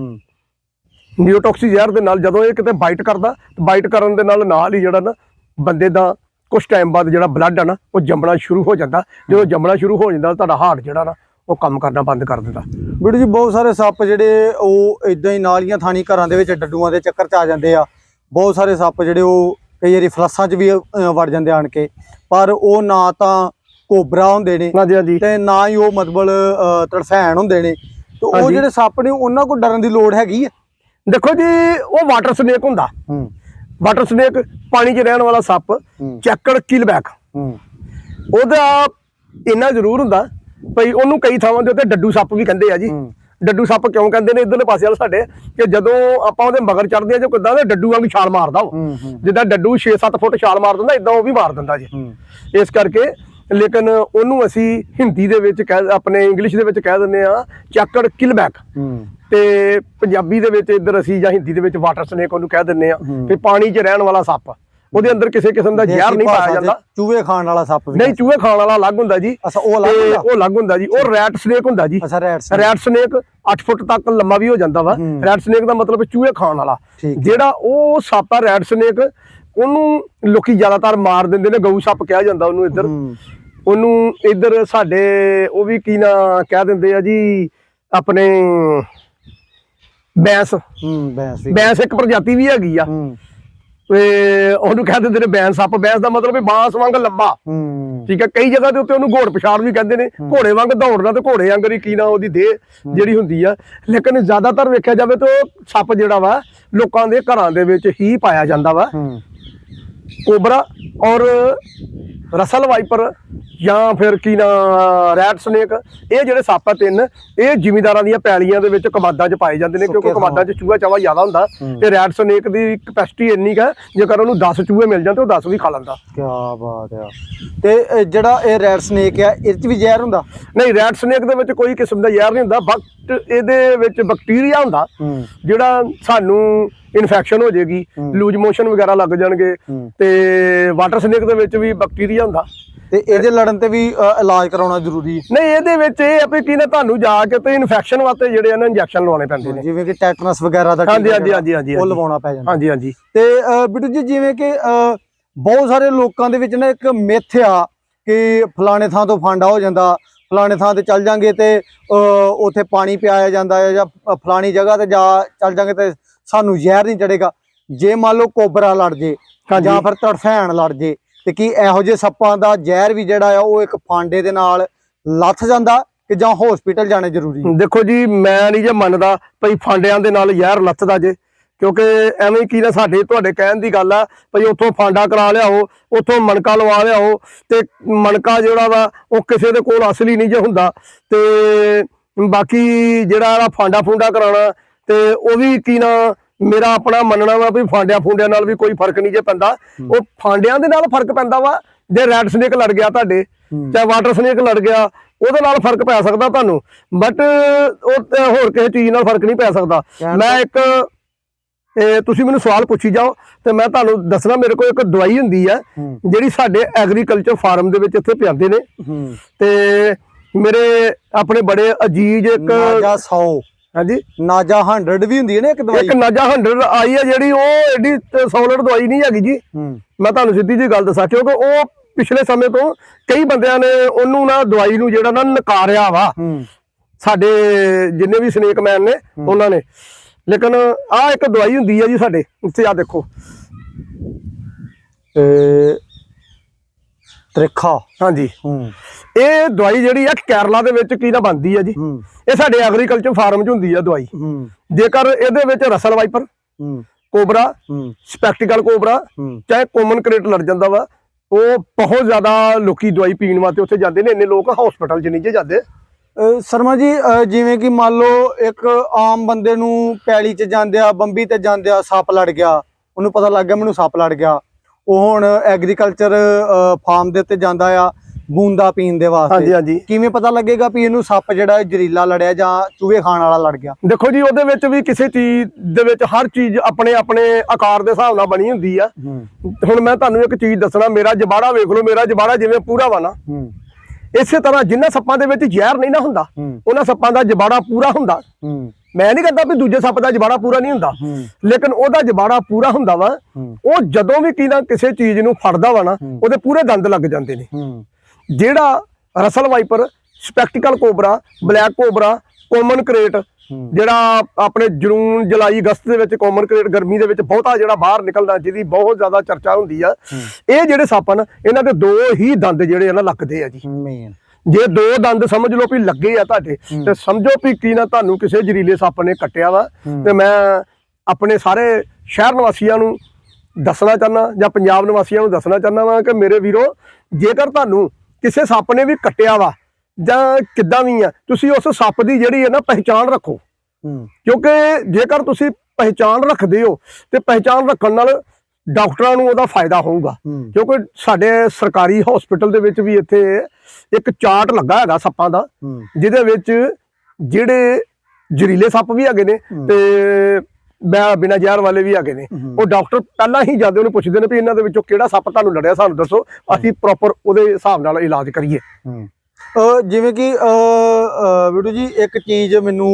ਨੀਰੋਟੌਕਸੀ ਜ਼ਹਿਰ ਦੇ ਨਾਲ ਜਦੋਂ ਇਹ ਕਿਤੇ ਬਾਈਟ ਕਰਦਾ ਬਾਈਟ ਕਰਨ ਦੇ ਨਾਲ ਨਾਲ ਹੀ ਜਿਹੜਾ ਨਾ ਬੰਦੇ ਦਾ ਕੁਝ ਟਾਈਮ ਬਾਅਦ ਜਿਹੜਾ ਬਲੱਡ ਆ ਨਾ ਉਹ ਜੰਮਣਾ ਸ਼ੁਰੂ ਹੋ ਜਾਂਦਾ। ਜਦੋਂ ਜੰਮਣਾ ਸ਼ੁਰੂ ਹੋ ਜਾਂਦਾ ਤੁਹਾਡਾ ਹਾਰਟ ਜਿਹੜਾ ਨਾ ਉਹ ਕੰਮ ਕਰਨਾ ਬੰਦ ਕਰ ਦਿੰਦਾ। ਬਿਟੂ ਜੀ ਬਹੁਤ ਸਾਰੇ ਸੱਪ ਜਿਹੜੇ ਉਹ ਇਦਾਂ ਹੀ ਨਾਲੀਆਂ ਥਾਣੀ ਘਰਾਂ ਦੇ ਵਿੱਚ ਡੱਡੂਆਂ ਦੇ ਚੱਕਰ ਚ ਆ ਜਾਂਦੇ ਆ। ਬਹੁਤ ਸਾਰੇ ਸੱਪ ਜਿਹੜੇ ਉਹ ਕਈ ਵਾਰੀ ਫਲੱਸਾਂ 'ਚ ਵੀ ਵੜ ਜਾਂਦੇ ਆਣ ਕੇ। ਪਰ ਉਹ ਨਾ ਤਾਂ ਕੋਬਰਾ ਹੁੰਦੇ ਨੇ ਹਾਂਜੀ ਹਾਂਜੀ। ਤੇ ਨਾ ਹੀ ਉਹ ਮਤਲਬ ਤੜਫੈਣ ਹੁੰਦੇ ਨੇ। ਤੇ ਉਹ। ਜਿਹੜੇ ਸੱਪ ਨੇ ਉਹਨਾਂ ਕੋਲ ਡਰਨ ਦੀ ਲੋੜ ਹੈਗੀ ਆ? ਦੇਖੋ ਜੀ ਉਹ ਵਾਟਰ ਸਨੇਕ ਹੁੰਦਾ। ਹੂੰ। ਵਾਟਰ ਸਨੇਕ ਪਾਣੀ 'ਚ ਰਹਿਣ ਵਾਲਾ ਸੱਪ ਚੱਕੜ ਕਿਲਬੈਕ। ਉਹਦਾ ਇੰਨਾ ਜ਼ਰੂਰ ਹੁੰਦਾ ਭਈ ਉਹਨੂੰ ਕਈ ਥਾਵਾਂ ਦੇ ਉੱਤੇ ਡੱਡੂ ਸੱਪ ਵੀ ਕਹਿੰਦੇ ਆ ਜੀ। ਡੱਡੂ ਸੱਪ ਕਿਉਂ ਕਹਿੰਦੇ ਨੇ? ਇਧਰਲੇ ਪਾਸੇ ਵਾਲ ਸਾਡੇ ਕਿ ਜਦੋਂ ਆਪਾਂ ਉਹਦੇ ਮਗਰ ਚੜਦੇ ਆ ਜੋ ਕਿਦਾਂ ਦੇ ਡੱਡੂ ਵਾਂਗ ਛਾਲ ਮਾਰਦਾ ਉਹ। ਜਿੱਦਾਂ ਡੱਡੂ 6-7 ਫੁੱਟ ਛਾਲ ਮਾਰ ਦਿੰਦਾ ਇਦਾਂ ਉਹ ਵੀ ਮਾਰ ਦਿੰਦਾ ਜੀ। ਇਸ ਕਰਕੇ ਲੇਕਿਨ ਉਹਨੂੰ ਅਸੀਂ ਹਿੰਦੀ ਦੇ ਵਿੱਚ ਕਹਿ ਆਪਣੇ ਇੰਗਲਿਸ਼ ਦੇ ਵਿੱਚ ਕਹਿ ਦਿੰਦੇ ਆ ਚੱਕੜ ਕਿਲਬੈਕ ਤੇ ਪੰਜਾਬੀ ਦੇ ਵਿੱਚ ਇੱਧਰ ਅਸੀਂ ਜਾਂ ਹਿੰਦੀ ਦੇ ਵਿੱਚ ਵਾਟਰ ਸਨੇਕ ਉਹਨੂੰ ਕਹਿ ਦਿੰਦੇ ਆ। ਕਿ ਪਾਣੀ 'ਚ ਰਹਿਣ ਵਾਲਾ ਸੱਪ। ਉਹਦੇ ਅੰਦਰ ਕਿਸੇ ਕਿਸਮ ਦਾ ਜ਼ਹਿਰ ਨਹੀਂ ਪਾਇਆ ਜਾਂਦਾ। ਚੂਹੇ ਖਾਣ ਵਾਲਾ ਸੱਪ ਵੀ ਨਹੀਂ ਚੂਹੇ ਖਾਣ ਵਾਲਾ ਅਲੱਗ ਹੁੰਦਾ ਜੀ। ਅੱਛਾ ਉਹ ਅਲੱਗ ਤੇ ਹੁੰਦਾ? ਉਹ ਅਲੱਗ ਹੁੰਦਾ ਜੀ। ਉਹ ਰੈਟ ਸਨੇਕ ਹੁੰਦਾ ਜੀ। ਅੱਛਾ ਰੈਟ ਸਨੇਕ। 8 ਫੁੱਟ ਤੱਕ ਲੰਮਾ ਵੀ ਹੋ ਜਾਂਦਾ ਵਾ। ਰੈਟ ਸਨੇਕ ਦਾ ਮਤਲਬ ਚੂਹੇ ਖਾਣ ਵਾਲਾ। ਜਿਹੜਾ ਉਹ ਸੱਪ ਆ ਰੈਟ ਸਨੇਕ ਉਹਨੂੰ ਲੋਕੀ ਜ਼ਿਆਦਾਤਰ ਮਾਰ ਦਿੰਦੇ ਨੇ ਗਊ ਸੱਪ ਕਿਹਾ ਜਾਂਦਾ ਉਹਨੂੰ ਇੱਧਰ। ਉਹਨੂੰ ਇੱਧਰ ਸਾਡੇ ਉਹ ਵੀ ਕੀ ਨਾ ਕਹਿ ਦਿੰਦੇ ਆ ਜੀ ਆਪਣੇ ਬੈਂਸ। ਹੂੰ ਬੈਂਸ ਬੈਂਸ ਇੱਕ ਪ੍ਰਜਾਤੀ ਵੀ ਹੈਗੀ ਆ। ਹੂੰ। ਤੇ ਉਹਨੂੰ ਕਹਿ ਦਿੰਦੇ ਨੇ ਬੈਂਸ ਸੱਪ ਬੈਂਸ ਦਾ ਮਤਲਬ ਵੀ ਬਾਂਸ ਵਾਂਗ ਲੰਬਾ। ਹੂੰ। ਠੀਕ ਹੈ ਕਈ ਜਗ੍ਹਾ ਦੇ ਉੱਤੇ ਉਹਨੂੰ ਘੋੜ ਪਛਾੜ ਵੀ ਕਹਿੰਦੇ ਨੇ। ਘੋੜੇ ਵਾਂਗ ਦੌੜਨਾ ਤੇ ਘੋੜੇ ਵਾਂਗ ਹੀ ਕੀ ਨਾ ਉਹਦੀ ਦੇਹ ਜਿਹੜੀ ਹੁੰਦੀ ਆ। ਲੇਕਿਨ ਜ਼ਿਆਦਾਤਰ ਵੇਖਿਆ ਜਾਵੇ ਤਾਂ ਉਹ ਸੱਪ ਜਿਹੜਾ ਵਾ ਲੋਕਾਂ ਦੇ ਘਰਾਂ ਦੇ ਵਿੱਚ ਹੀ ਪਾਇਆ ਜਾਂਦਾ ਵਾ। ਹੂੰ। ਕੋਬਰਾ ਔਰ ਰਸਲ ਵਾਈਪਰ ਜਾਂ ਫਿਰ ਕੀ ਨਾ ਰੈਟ ਸਨੇਕ ਇਹ ਜਿਹੜੇ ਸੱਪ ਆ ਤਿੰਨ ਇਹ ਜ਼ਿਮੀਦਾਰਾਂ ਦੀਆਂ ਪੈਲੀਆਂ ਦੇ ਵਿੱਚ ਕਮਾਦਾਂ 'ਚ ਪਾਏ ਜਾਂਦੇ ਨੇ ਕਿਉਂਕਿ ਕਮਾਦਾਂ 'ਚ ਚੂਹਾ ਚਾਵਾ ਜ਼ਿਆਦਾ ਹੁੰਦਾ। ਤੇ ਰੈਟ ਸਨੇਕ ਦੀ ਕਪੈਸਿਟੀ ਇੰਨੀ ਕੁ ਹੈ ਜੇਕਰ ਉਹਨੂੰ 10 ਚੂਹੇ ਮਿਲ ਜਾਣ ਤੇ ਉਹ 10 ਵੀ ਖਾ ਲੈਂਦਾ। ਕੀ ਬਾਤ ਆ। ਤੇ ਜਿਹੜਾ ਇਹ ਰੈਡ ਸਨੇਕ ਆ ਇਹ 'ਚ ਵੀ ਜ਼ਹਿਰ ਹੁੰਦਾ? ਨਹੀਂ ਰੈਟ ਸਨੇਕ ਦੇ ਵਿੱਚ ਕੋਈ ਕਿਸਮ ਦਾ ਜ਼ਹਿਰ ਨਹੀਂ ਹੁੰਦਾ ਬਟ ਇਹਦੇ ਵਿੱਚ ਬੈਕਟੀਰੀਆ ਹੁੰਦਾ ਜਿਹੜਾ ਸਾਨੂੰ ਇਨਫੈਕਸ਼ਨ ਹੋ ਜਾਏਗੀ। ਲੂਜ ਮੋਸ਼ਨ ਵਗੈਰਾ ਲੱਗ ਜਾਣਗੇ। ਤੇ ਵਾਟਰ ਸਨੇਕ ਦੇ ਵਿੱਚ ਵੀ ਬੈਕਟੀਰੀਆ ਹੁੰਦਾ ਤੇ ਇਹਦੇ ਲੜਨ ਤੇ ਵੀ ਇਲਾਜ ਕਰਾਉਣਾ ਜ਼ਰੂਰੀ ਹੈ ਨਹੀਂ ਇਹਦੇ ਵਿੱਚ ਇਹ ਆ ਵੀ ਕੀ ਨਾ ਤੁਹਾਨੂੰ ਜਾ ਕੇ ਤੇ ਇਨਫੈਕਸ਼ਨ ਵਾਸਤੇ ਜਿਹੜੇ ਆ ਨਾ ਇੰਜੈਕਸ਼ਨ ਲਵਾਉਣੇ ਪੈਂਦੇ ਨੇ ਜਿਵੇਂ ਕਿ ਟੈਟਨਸ ਵਗੈਰਾ ਦਾ ਹਾਂਜੀ, ਹਾਂਜੀ, ਹਾਂਜੀ, ਹਾਂਜੀ, ਉਹ। ਲਵਾਉਣਾ ਪੈ ਜਾਂਦਾ ਹਾਂਜੀ ਹਾਂਜੀ ਤੇ ਬਿੱਟੂ ਜੀ ਜਿਵੇਂ ਕਿ ਬਹੁਤ ਸਾਰੇ ਲੋਕਾਂ ਦੇ ਵਿੱਚ ਨਾ ਇੱਕ ਮਿੱਥ ਆ ਕਿ ਫਲਾਣੇ ਥਾਂ ਤੋਂ ਫਾਂਡਾ ਹੋ ਜਾਂਦਾ ਫਲਾਣੇ ਥਾਂ ਤੇ ਚੱਲ ਜਾਂਗੇ ਤੇ ਉੱਥੇ ਪਾਣੀ ਪਿਆਇਆ ਜਾਂਦਾ ਹੈ ਜਾਂ ਫਲਾਣੀ ਜਗ੍ਹਾ ਤੇ ਜਾ ਚੱਲ ਜਾਂਗੇ ਤੇ ਸਾਨੂੰ ਜ਼ਹਿਰ ਨਹੀਂ ਚੜੇਗਾ ਜੇ ਮੰਨ ਲਓ ਕੋਬਰਾ ਲੜ ਜੇ ਹਾਂਜੀ। ਜਾਂ ਫਿਰ ਤੜਫੈਣ ਲੜ ਜੇ ਤੇ ਕੀ ਇਹੋ ਜਿਹੇ ਸੱਪਾਂ ਦਾ ਜ਼ਹਿਰ ਵੀ ਜਿਹੜਾ ਆ ਉਹ ਇੱਕ ਫਾਂਡੇ ਦੇ ਨਾਲ ਲੱਥ ਜਾਂਦਾ ਕਿ ਜਾਂ ਹਸਪੀਟਲ ਜਾਣਾ ਜ਼ਰੂਰੀ ਹੈ? ਦੇਖੋ ਜੀ ਮੈਂ ਨਹੀਂ ਜੇ ਮੰਨਦਾ ਭਈ ਫਾਂਡਿਆਂ ਦੇ ਨਾਲ ਜ਼ਹਿਰ ਲੱਥਦਾ ਜੇ ਕਿਉਂਕਿ ਐਵੇਂ ਹੀ ਕੀ ਨਾ ਸਾਡੇ ਤੁਹਾਡੇ ਕਹਿਣ ਦੀ ਗੱਲ ਆ ਭਈ ਉੱਥੋਂ ਫਾਂਡਾ ਕਰਾ ਲਿਆਓ ਉੱਥੋਂ ਮਣਕਾ ਲਵਾ ਲਿਆਓ ਤੇ ਮਣਕਾ ਜਿਹੜਾ ਵਾ ਉਹ ਕਿਸੇ ਦੇ ਕੋਲ ਅਸਲੀ ਨਹੀਂ ਜੇ ਹੁੰਦਾ ਤੇ ਬਾਕੀ ਜਿਹੜਾ ਇਹਦਾ ਫਾਂਡਾ ਫੁੰਡਾ ਕਰਾਉਣਾ ਤੇ ਉਹ ਵੀ ਕੀ ਨਾ ਮੇਰਾ ਆਪਣਾ ਮੰਨਣਾ ਵਾ ਵੀ ਫਾਂਡਿਆਂ ਫੁੰਡਿਆਂ ਨਾਲ ਵੀ ਕੋਈ ਫ਼ਰਕ ਨਹੀਂ ਜੇ ਪੈਂਦਾ। ਉਹ ਫਾਂਡਿਆਂ ਦੇ ਨਾਲ ਫ਼ਰਕ ਪੈਂਦਾ ਵਾ ਜੇ ਰੈਡ ਸਨੇਕ ਲੜ ਗਿਆ ਤੁਹਾਡੇ। ਚਾਹੇ ਵਾਟਰ ਸਨੇਕ ਲੜ ਗਿਆ ਉਹਦੇ ਨਾਲ ਫ਼ਰਕ ਪੈ ਸਕਦਾ ਤੁਹਾਨੂੰ। ਬਟ ਉਹ ਹੋਰ ਕਿਸੇ ਚੀਜ਼ ਨਾਲ ਫ਼ਰਕ ਨਹੀਂ ਪੈ ਸਕਦਾ। ਮੈਂ ਇੱਕ ਇਹ ਤੁਸੀਂ ਮੈਨੂੰ ਸਵਾਲ ਪੁੱਛੀ ਜਾਓ ਤੇ ਮੈਂ ਤੁਹਾਨੂੰ ਦੱਸਣਾ ਮੇਰੇ ਕੋਲ ਇੱਕ ਦਵਾਈ ਹੁੰਦੀ ਹੈ। ਜਿਹੜੀ ਸਾਡੇ ਐਗਰੀਕਲਚਰ ਫਾਰਮ ਦੇ ਵਿੱਚ ਇੱਥੇ ਪਿਆਉਂਦੇ ਨੇ। ਤੇ ਮੇਰੇ ਆਪਣੇ ਬੜੇ ਅਜੀਜ਼ ਇੱਕ ਨਾਜਾ 100 ਹਾਂਜੀ? ਨਾਜਾ 100 ਵੀ ਹੁੰਦੀ ਹੈ ਨਾ ਇੱਕ ਦਵਾਈ? ਇੱਕ ਨਾਜਾ 100 ਆਈ ਹੈ ਜਿਹੜੀ ਉਹ ਐਡੀ ਸੋਲਿਡ ਦਵਾਈ ਨਹੀਂ ਹੈਗੀ ਜੀ। ਮੈਂ ਤੁਹਾਨੂੰ ਸਿੱਧੀ ਜੀ ਗੱਲ ਦੱਸਾਂ ਕਿਉਂਕਿ ਉਹ ਪਿਛਲੇ ਸਮੇਂ ਤੋਂ ਕਈ ਬੰਦਿਆਂ ਨੇ ਉਹਨੂੰ ਨਾ ਦਵਾਈ ਨੂੰ ਜਿਹੜਾ ਨਾ ਨਕਾਰਿਆ ਵਾ। ਸਾਡੇ ਜਿੰਨੇ ਵੀ ਸਨੇਕ ਮੈਨ ਨੇ ਉਹਨਾਂ ਨੇ। ਲੇਕਿਨ ਆ ਇੱਕ ਦਵਾਈ ਹੁੰਦੀ ਹੈ ਜੀ ਸਾਡੇ ਉੱਥੇ ਆ ਦੇਖੋ। ਤ੍ਰਿਖਾ। ਹਾਂਜੀ। ਹੂੰ। ਇਹ ਦਵਾਈ ਜਿਹੜੀ ਆ ਕੇਰਲਾ ਦੇ ਵਿੱਚ ਕੀ ਨਾ ਬਣਦੀ ਆ ਜੀ? ਇਹ ਸਾਡੇ ਐਗਰੀਕਲਚਰ ਫਾਰਮ 'ਚ ਹੁੰਦੀ ਆ ਦਵਾਈ। ਹੂੰ। ਜੇਕਰ ਇਹਦੇ ਵਿੱਚ ਰਸਲ ਵਾਈਪਰ ਹੂੰ। ਕੋਬਰਾ ਹੂੰ। ਸਪੈਕਟੀਕਲ ਕੋਬਰਾ ਚਾਹੇ ਕਾਮਨ ਕ੍ਰੇਟ ਲੜ ਜਾਂਦਾ ਵਾ ਉਹ ਬਹੁਤ ਜ਼ਿਆਦਾ ਲੋਕੀ ਦਵਾਈ ਪੀਣ ਵਾਸਤੇ ਉੱਥੇ ਜਾਂਦੇ ਨੇ ਇੰਨੇ ਲੋਕ ਹਸਪੀਟਲ 'ਚ ਨਹੀਂ ਜਾਂਦੇ। ਸ਼ਰਮਾ ਜੀ ਜਿਵੇਂ ਕਿ ਮੰਨ ਲਓ ਇੱਕ ਆਮ ਬੰਦੇ ਨੂੰ ਪੈਲੀ 'ਚ ਜਾਂਦੇ ਆ ਬੰਬੀ ਤੇ ਜਾਂਦੇ ਆ ਸੱਪ ਲੜ ਗਿਆ ਉਹਨੂੰ ਪਤਾ ਲੱਗ ਗਿਆ ਮੈਨੂੰ ਸੱਪ ਲੜ ਗਿਆ। ਉਹ ਹੁਣ ਐਗਰੀਕਲਚਰ ਫਾਰਮ ਦੇ ਉੱਤੇ ਜਾਂਦਾ ਆ ਬੂੰਦਾ ਪੀਣ ਦੇ ਵਾਸਤੇ। ਹਾਂਜੀ ਕਿਵੇਂ ਪਤਾ ਲੱਗੇਗਾ ਵੀ ਇਹਨੂੰ ਸੱਪ ਜਿਹੜਾ ਹੈ ਜ਼ਹਿਰੀਲਾ ਲੜਿਆ ਜਾਂ ਚੂਹੇ ਖਾਣ ਵਾਲਾ ਲੜ ਗਿਆ? ਦੇਖੋ ਜੀ ਉਹਦੇ ਵਿੱਚ ਵੀ ਕਿਸੇ ਚੀਜ਼ ਦੇ ਵਿੱਚ ਹਰ ਚੀਜ਼ ਆਪਣੇ ਆਪਣੇ ਆਕਾਰ ਦੇ ਹਿਸਾਬ ਨਾਲ ਬਣੀ ਹੁੰਦੀ ਆ। ਹੁਣ ਮੈਂ ਤੁਹਾਨੂੰ ਇੱਕ ਚੀਜ਼ ਦੱਸਣਾ ਮੇਰਾ ਜਬਾੜਾ ਵੇਖ ਲਓ ਮੇਰਾ ਜਬਾੜਾ ਜਿਵੇਂ ਪੂਰਾ ਵਾ ਨਾ। ਇਸੇ ਤਰ੍ਹਾਂ ਜਿੰਨਾ ਸੱਪਾਂ ਦੇ ਵਿੱਚ ਜ਼ਹਿਰ ਨਹੀਂ ਨਾ ਹੁੰਦਾ ਉਹਨਾਂ ਸੱਪਾਂ ਦਾ ਜਬਾੜਾ ਪੂਰਾ ਹੁੰਦਾ। ਮੈਂ ਨਹੀਂ ਕਹਿੰਦਾ ਵੀ ਦੂਜੇ ਸੱਪ ਦਾ ਜਬਾੜਾ ਪੂਰਾ ਨਹੀਂ ਹੁੰਦਾ। ਲੇਕਿਨ ਉਹਦਾ ਜਬਾੜਾ ਪੂਰਾ ਹੁੰਦਾ ਵਾ ਉਹ ਜਦੋਂ ਵੀ ਕੀ ਨਾ ਕਿਸੇ ਚੀਜ਼ ਨੂੰ ਫੜਦਾ ਵਾ ਨਾ। ਉਹਦੇ ਪੂਰੇ ਦੰਦ ਲੱਗ ਜਾਂਦੇ ਨੇ। ਜਿਹੜਾ Russell viper spectacle cobra black cobra common krait ਜਿਹੜਾ ਆਪਣੇ ਜੂਨ ਜੁਲਾਈ ਅਗਸਤ ਦੇ ਵਿੱਚ ਕਾਮਨ ਕ੍ਰੇਟ ਗਰਮੀ ਦੇ ਵਿੱਚ ਬਹੁਤਾ ਜਿਹੜਾ ਬਾਹਰ ਨਿਕਲਦਾ ਜਿਹਦੀ ਬਹੁਤ ਜ਼ਿਆਦਾ ਚਰਚਾ ਹੁੰਦੀ ਆ। ਇਹ ਜਿਹੜੇ ਸੱਪ ਹਨ ਇਹਨਾਂ ਦੇ ਦੋ ਹੀ ਦੰਦ ਜਿਹੜੇ ਆ ਨਾ ਲੱਗਦੇ ਆ ਜੀ। ਮੇਨ ਜੇ ਦੋ ਦੰਦ ਸਮਝ ਲਓ ਵੀ ਲੱਗੇ ਆ ਤੁਹਾਡੇ ਤੇ ਸਮਝੋ ਵੀ ਕੀ ਨਾ ਤੁਹਾਨੂੰ ਕਿਸੇ ਜ਼ਰੀਲੇ ਸੱਪ ਨੇ ਕੱਟਿਆ ਵਾ। ਤੇ ਮੈਂ ਆਪਣੇ ਸਾਰੇ ਸ਼ਹਿਰ ਨਿਵਾਸੀਆਂ ਨੂੰ ਦੱਸਣਾ ਚਾਹੁੰਦਾ ਜਾਂ ਪੰਜਾਬ ਨਿਵਾਸੀਆਂ ਨੂੰ ਦੱਸਣਾ ਚਾਹੁੰਦਾ ਵਾਂ ਕਿ ਮੇਰੇ ਵੀਰੋ ਜੇਕਰ ਤੁਹਾਨੂੰ ਕਿਸੇ ਸੱਪ ਨੇ ਵੀ ਕੱਟਿਆ ਵਾ ਜਾਂ ਕਿੱਦਾਂ ਵੀ ਆ ਤੁਸੀਂ ਉਸ ਸੱਪ ਦੀ ਜਿਹੜੀ ਹੈ ਨਾ ਪਹਿਚਾਣ ਰੱਖੋ। ਕਿਉਂਕਿ ਜੇਕਰ ਤੁਸੀਂ ਪਹਿਚਾਣ ਰੱਖਦੇ ਹੋ ਤੇ ਪਹਿਚਾਣ ਰੱਖਣ ਨਾਲ ਡਾਕਟਰਾਂ ਨੂੰ ਉਹਦਾ ਫਾਇਦਾ ਹੋਊਗਾ। ਕਿਉਂਕਿ ਸਾਡੇ ਸਰਕਾਰੀ ਹਸਪੀਟਲ ਦੇ ਵਿੱਚ ਵੀ ਇੱਥੇ ਇੱਕ ਚਾਰਟ ਲੱਗਾ ਹੈਗਾ ਸੱਪਾਂ ਦਾ ਜਿਹਦੇ ਵਿੱਚ ਜਿਹੜੇ ਜ਼ਹਿਰੀਲੇ ਸੱਪ ਵੀ ਹੈਗੇ ਨੇ। ਤੇ ਬਿ- ਬਿਨਾਂ ਜ਼ਹਿਰ ਵਾਲੇ ਵੀ ਹੈਗੇ ਨੇ। ਉਹ ਡਾਕਟਰ ਪਹਿਲਾਂ ਹੀ ਜਾਂਦੇ ਉਹਨੂੰ ਪੁੱਛਦੇ ਨੇ ਵੀ ਇਹਨਾਂ ਦੇ ਵਿੱਚੋਂ ਕਿਹੜਾ ਸੱਪ ਤੁਹਾਨੂੰ ਲੜਿਆ ਸਾਨੂੰ ਦੱਸੋ ਅਸੀਂ ਪ੍ਰੋਪਰ ਉਹਦੇ ਹਿਸਾਬ ਨਾਲ ਇਲਾਜ ਕਰੀਏ। ਜਿਵੇਂ ਕਿ ਵੀਡੀਓ ਜੀ ਇੱਕ ਚੀਜ਼ ਮੈਨੂੰ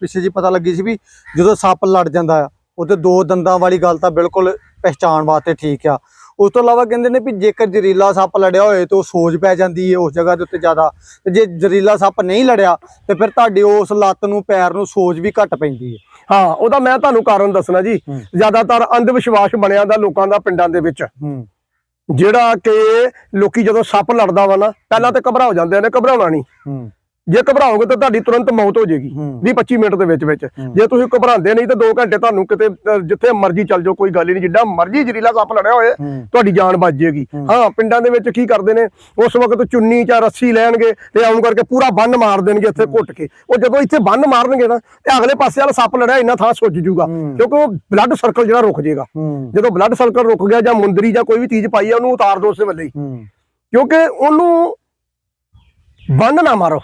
ਪਿੱਛੇ ਜੀ ਪਤਾ ਲੱਗੀ ਸੀ ਵੀ ਜਦੋਂ ਸੱਪ ਲੜ ਜਾਂਦਾ ਆ ਉਹਦੇ ਦੋ ਦੰਦਾਂ ਵਾਲੀ ਗੱਲ ਤਾਂ ਬਿਲਕੁਲ ਪਹਿਚਾਣ ਵਾਸਤੇ ਠੀਕ ਆ। ਉਸ ਤੋਂ ਇਲਾਵਾ ਕਹਿੰਦੇ ਨੇ ਵੀ ਜੇਕਰ ਜ਼ਹਿਰੀਲਾ ਸੱਪ ਲੜਿਆ ਹੋਏ ਤਾਂ ਉਹ ਸੋਜ ਪੈ ਜਾਂਦੀ ਹੈ ਉਸ ਜਗ੍ਹਾ ਦੇ ਉੱਤੇ ਜ਼ਿਆਦਾ। ਤੇ ਜੇ ਜ਼ਹਿਰੀਲਾ ਸੱਪ ਨਹੀਂ ਲੜਿਆ ਤੇ ਫਿਰ ਤੁਹਾਡੀ ਉਸ ਲੱਤ ਨੂੰ ਪੈਰ ਨੂੰ ਸੋਜ ਵੀ ਘੱਟ ਪੈਂਦੀ ਹੈ ਹਾਂ ਉਹਦਾ ਮੈਂ ਤੁਹਾਨੂੰ ਕਾਰਨ ਦੱਸਣਾ ਜੀ। ਹੂੰ। ਜ਼ਿਆਦਾਤਰ ਅੰਧ ਵਿਸ਼ਵਾਸ ਬਣਿਆ ਦਾ ਲੋਕਾਂ ਦਾ ਪਿੰਡਾਂ ਦੇ ਵਿੱਚ। ਹੂੰ। ਜਿਹੜਾ ਕਿ ਲੋਕੀ ਜਦੋਂ ਸੱਪ ਲੜਦਾ ਵਾ ਨਾ ਪਹਿਲਾਂ ਤੇ ਘਬਰਾ ਜਾਂਦੇ ਨੇ ਘਬਰਾਉਣਾ ਨਹੀਂ। ਹੂੰ। ਜੇ ਘਬਰਾਓਗੇ ਤਾਂ ਤੁਹਾਡੀ ਤੁਰੰਤ ਮੌਤ ਹੋ ਜਾਏਗੀ ਹੂੰ। 20 25 ਮਿੰਟ ਦੇ ਵਿੱਚ ਵਿੱਚ। ਜੇ ਤੁਸੀਂ ਘਬਰਾਉਂਦੇ ਨਹੀਂ ਤਾਂ 2 ਘੰਟੇ ਤੁਹਾਨੂੰ ਕਿਤੇ ਜਿੱਥੇ ਮਰਜ਼ੀ ਚੱਲ ਜਾਓ ਕੋਈ ਗੱਲ ਨਹੀਂ। ਜਿੱਡਾ ਮਰਜ਼ੀ ਜ਼ਰੀਲਾ ਸੱਪ ਲੜਿਆ ਹੋਏ ਤੁਹਾਡੀ ਜਾਨ ਬਚ ਜਾਏਗੀ। ਹੂੰ। ਪਿੰਡਾਂ ਦੇ ਵਿੱਚ ਕੀ ਕਰਦੇ ਨੇ ਉਸ ਵਕਤ ਚੁੰਨੀ ਜਾਂ ਰੱਸੀ ਲੈਣਗੇ ਤੇ ਆਉਂ ਕਰਕੇ ਪੂਰਾ ਬੰਨ ਮਾਰ ਦੇਣਗੇ ਇੱਥੇ ਘੁੱਟ ਕੇ। ਉਹ ਜਦੋਂ ਇੱਥੇ ਬੰਨ ਮਾਰਨਗੇ ਨਾ ਤੇ ਅਗਲੇ ਪਾਸੇ ਵਾਲਾ ਸੱਪ ਲੜਿਆ ਇੰਨਾ ਥਾਂ ਸੁੱਜ ਜੂਗਾ। ਕਿਉਂਕਿ ਉਹ ਬਲੱਡ ਸਰਕਲ ਜਿਹੜਾ ਰੁਕ ਜਾਏਗਾ। ਜਦੋਂ ਬਲੱਡ ਸਰਕਲ ਰੁਕ ਗਿਆ ਜਾਂ ਮੁੰਦਰੀ ਜਾਂ ਕੋਈ ਵੀ ਚੀਜ਼ ਪਾਈ ਆ ਉਹਨੂੰ ਉਤਾਰ ਦਿਓ ਉਸੇ ਵੇਲੇ ਕਿਉਂਕਿ ਉਹਨੂੰ ਬੰਨ ਨਾ ਮਾਰੋ।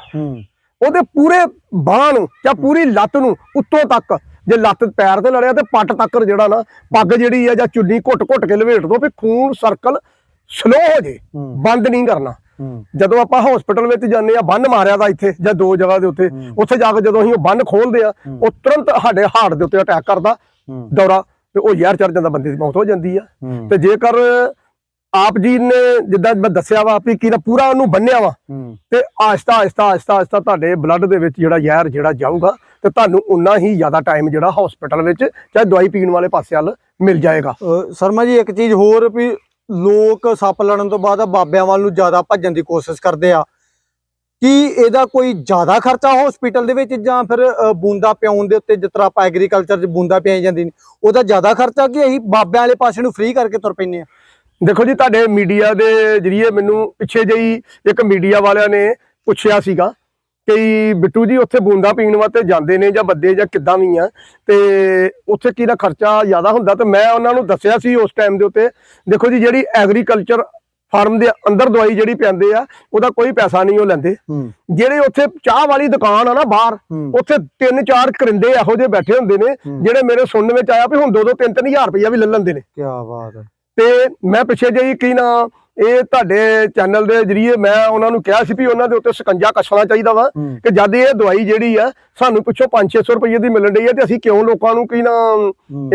ਉਹਦੇ ਪੂਰੇ ਬਾਹ ਨੂੰ ਜਾਂ ਪੂਰੀ ਲੱਤ ਨੂੰ ਉੱਤੋਂ ਤੱਕ ਜੇ ਲੱਤ ਪੈਰ ਤੇ ਲੜਿਆ ਤੇ ਪੱਟ ਤੱਕ ਜਿਹੜਾ ਨਾ ਪੱਗ ਜਿਹੜੀ ਆ ਜਾਂ ਚੁੰਨੀ ਘੁੱਟ-ਘੁੱਟ ਕੇ ਲਵੇਟ ਦੋ ਵੀ ਖੂਨ ਸਰਕਲ ਸਲੋ ਹੋ ਜੇ। ਬੰਦ ਨਹੀਂ ਕਰਨਾ। ਜਦੋਂ ਆਪਾਂ ਹਸਪੀਟਲ ਵਿੱਚ ਜਾਂਦੇ ਆ ਬੰਨ ਮਾਰਿਆ ਦਾ ਇੱਥੇ ਜਾਂ ਦੋ ਜਗ੍ਹਾ ਦੇ ਉੱਤੇ। ਉੱਥੇ ਜਾ ਕੇ ਜਦੋਂ ਅਸੀਂ ਉਹ ਬੰਨ ਖੋਲਦੇ ਆ ਉਹ ਤੁਰੰਤ ਸਾਡੇ ਹਾਰਟ ਦੇ ਉੱਤੇ ਅਟੈਕ ਕਰਦਾ ਦੌਰਾ ਤੇ ਉਹ ਜ਼ਹਿਰ ਚੜ ਜਾਂਦਾ ਬੰਦੇ ਦੀ ਮੌਤ ਹੋ ਜਾਂਦੀ ਆ। ਤੇ ਜੇਕਰ ਆਪ ਜੀ ਨੇ ਜਿੱਦਾਂ ਮੈਂ ਦੱਸਿਆ ਵਾ ਵੀ ਕੀ ਨਾ ਪੂਰਾ ਉਹਨੂੰ ਬੰਨਿਆ ਵਾ। ਤੇ ਆਹਿਸਤਾ ਆਹਿਸਤਾ ਆਹਿਸਤਾ ਆਹਿਸਤਾ ਤੁਹਾਡੇ ਬਲੱਡ ਦੇ ਵਿੱਚ ਜਿਹੜਾ ਜ਼ਹਿਰ ਜਿਹੜਾ ਜਾਊਗਾ ਤੇ ਤੁਹਾਨੂੰ ਉਨਾ ਹੀ ਜ਼ਿਆਦਾ ਟਾਈਮ ਜਿਹੜਾ ਹਸਪੀਟਲ ਵਿੱਚ ਚਾਹੇ ਦਵਾਈ ਪੀਣ ਵਾਲੇ ਪਾਸੇ ਵੱਲ ਮਿਲ ਜਾਏਗਾ। ਸ਼ਰਮਾ ਜੀ ਇੱਕ ਚੀਜ਼ ਹੋਰ ਵੀ ਲੋਕ ਸੱਪ ਲੜਨ ਤੋਂ ਬਾਅਦ ਬਾਬਿਆਂ ਵੱਲ ਨੂੰ ਜ਼ਿਆਦਾ ਭੱਜਣ ਦੀ ਕੋਸ਼ਿਸ਼ ਕਰਦੇ ਆ। ਕੀ ਇਹਦਾ ਕੋਈ ਜ਼ਿਆਦਾ ਖਰਚਾ ਹਸਪੀਟਲ ਦੇ ਵਿੱਚ ਜਾਂ ਫਿਰ ਬੂੰਦਾ ਪਿਆਉਣ ਦੇ ਉੱਤੇ ਜਿਸ ਤਰ੍ਹਾਂ ਆਪਾਂ ਐਗਰੀਕਲਚਰ 'ਚ ਬੂੰਦਾ ਪਿਆਈ ਜਾਂਦੀ ਨੇ ਉਹਦਾ ਜ਼ਿਆਦਾ ਖਰਚਾ ਕਿ ਅਸੀਂ ਬਾਬਿਆਂ ਵਾਲੇ ਪਾਸੇ ਨੂੰ ਫ੍ਰੀ ਕਰਕੇ ਤੁਰ ਪੈਂਦੇ ਆ? ਦੇਖੋ ਜੀ ਤੁਹਾਡੇ ਮੀਡੀਆ ਦੇ ਜਰੀਏ ਮੈਨੂੰ ਪਿੱਛੇ ਜਿਹੀ ਇੱਕ ਮੀਡੀਆ ਵਾਲਿਆਂ ਨੇ ਪੁੱਛਿਆ ਸੀਗਾ ਕਿ ਬਿੱਟੂ ਜੀ ਉੱਥੇ ਬੂੰਦਾ ਪੀਣ ਵਾਸਤੇ ਜਾਂਦੇ ਨੇ ਜਾਂ ਬੱਦੇ ਜਾਂ ਕਿੱਦਾਂ ਵੀ ਆ ਤੇ ਉੱਥੇ ਕੀ ਨਾ ਖਰਚਾ ਜ਼ਿਆਦਾ ਹੁੰਦਾ? ਤੇ ਮੈਂ ਉਹਨਾਂ ਨੂੰ ਦੱਸਿਆ ਸੀ ਉਸ ਟਾਈਮ ਦੇ ਉੱਤੇ ਦੇਖੋ ਜੀ ਜਿਹੜੀ ਐਗਰੀਕਲਚਰ ਫਾਰਮ ਦੇ ਅੰਦਰ ਦਵਾਈ ਜਿਹੜੀ ਪੈਂਦੇ ਆ ਉਹਦਾ ਕੋਈ ਪੈਸਾ ਨਹੀਂ ਉਹ ਲੈਂਦੇ। ਜਿਹੜੇ ਉੱਥੇ ਚਾਹ ਵਾਲੀ ਦੁਕਾਨ ਆ ਨਾ ਬਾਹਰ ਉੱਥੇ ਤਿੰਨ ਚਾਰ ਕਰਿੰਦੇ ਇਹੋ ਜਿਹੇ ਬੈਠੇ ਹੁੰਦੇ ਨੇ। ਜਿਹੜੇ ਮੇਰੇ ਸੁਣਨ ਵਿੱਚ ਆਇਆ ਵੀ ਹੁਣ 2-2 3-3 ਹਜ਼ਾਰ ਰੁਪਇਆ ਵੀ ਲੈ ਲੈਂਦੇ ਨੇ। ਕੀ ਬਾਤ ਹੈ। ਤੇ ਮੈਂ ਪਿੱਛੇ ਜਿਹੀ ਕੀ ਨਾ ਇਹ ਤੁਹਾਡੇ ਚੈਨਲ ਦੇ ਜਰੀਏ ਮੈਂ ਉਹਨਾਂ ਨੂੰ ਕਿਹਾ ਸੀ ਵੀ ਉਹਨਾਂ ਦੇ ਉੱਤੇ ਸਕੰਜਾ ਕੱਸਣਾ ਚਾਹੀਦਾ ਵਾ ਕਿ ਜਦ ਇਹ ਦਵਾਈ ਜਿਹੜੀ ਆ ਸਾਨੂੰ ਪਿੱਛੋਂ 5-600 ਰੁਪਏ ਦੀ ਮਿਲਣ ਡਈ ਆ ਤੇ ਅਸੀਂ ਕਿਉਂ ਲੋਕਾਂ ਨੂੰ ਕੀ ਨਾ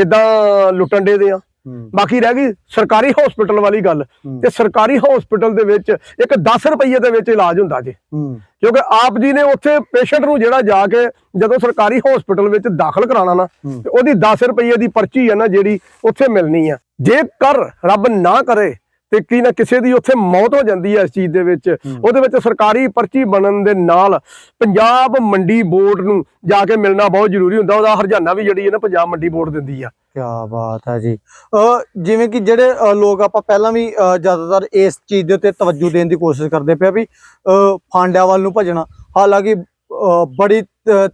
ਇਦਾਂ ਲੁੱਟਣ ਦੇ ਦੇ ਆ? ਬਾਕੀ ਰਹਿ ਗਈ ਸਰਕਾਰੀ ਹਸਪੀਟਲ ਵਾਲੀ ਗੱਲ। ਤੇ ਸਰਕਾਰੀ ਹਸਪੀਟਲ ਦੇ ਵਿੱਚ ਇੱਕ 10 ਰੁਪਏ ਦੇ ਵਿੱਚ ਇਲਾਜ ਹੁੰਦਾ ਜੀ। ਕਿਉਂਕਿ ਆਪ ਜੀ ਨੇ ਉੱਥੇ ਪੇਸ਼ੈਂਟ ਨੂੰ ਜਿਹੜਾ ਜਾ ਕੇ ਜਦੋਂ ਸਰਕਾਰੀ ਹਸਪੀਟਲ ਵਿੱਚ ਦਾਖਲ ਕਰਾਉਣਾ ਨਾ। ਤੇ ਉਹਦੀ 10 ਰੁਪਏ ਦੀ ਪਰਚੀ ਹੈ ਨਾ ਜਿਹੜੀ ਉੱਥੇ ਮਿਲਣੀ ਆ। ਜੇਕਰ ਰੱਬ ਨਾ ਕਰੇ ਤੇ ਕੀ ਨਾ ਕਿਸੇ ਦੀ ਉੱਥੇ ਮੌਤ ਹੋ ਜਾਂਦੀ ਹੈ ਇਸ ਚੀਜ਼ ਦੇ ਵਿੱਚ। ਉਹਦੇ ਵਿੱਚ ਸਰਕਾਰੀ ਪਰਚੀ ਬਣਨ ਦੇ ਨਾਲ ਪੰਜਾਬ ਮੰਡੀ ਬੋਰਡ ਨੂੰ ਜਾ ਕੇ ਮਿਲਣਾ ਬਹੁਤ ਜ਼ਰੂਰੀ ਹੁੰਦਾ। ਉਹਦਾ ਹਰਜਾਨਾ ਵੀ ਜਿਹੜੀ ਹੈ ਨਾ ਪੰਜਾਬ ਮੰਡੀ ਬੋਰਡ ਦਿੰਦੀ ਆ। ਕੀ ਬਾਤ ਹੈ ਜੀ। ਜਿਵੇਂ ਕਿ ਜਿਹੜੇ ਲੋਕ ਆਪਾਂ ਪਹਿਲਾਂ ਵੀ ਜ਼ਿਆਦਾਤਰ ਇਸ ਚੀਜ਼ ਦੇ ਉੱਤੇ ਤਵੱਜੂ ਦੇਣ ਦੀ ਕੋਸ਼ਿਸ਼ ਕਰਦੇ ਪਿਆ ਵੀ ਫਾਂਡਿਆਂ ਵੱਲ ਨੂੰ ਭਜਣਾ। ਹਾਲਾਂਕਿ ਬੜੀ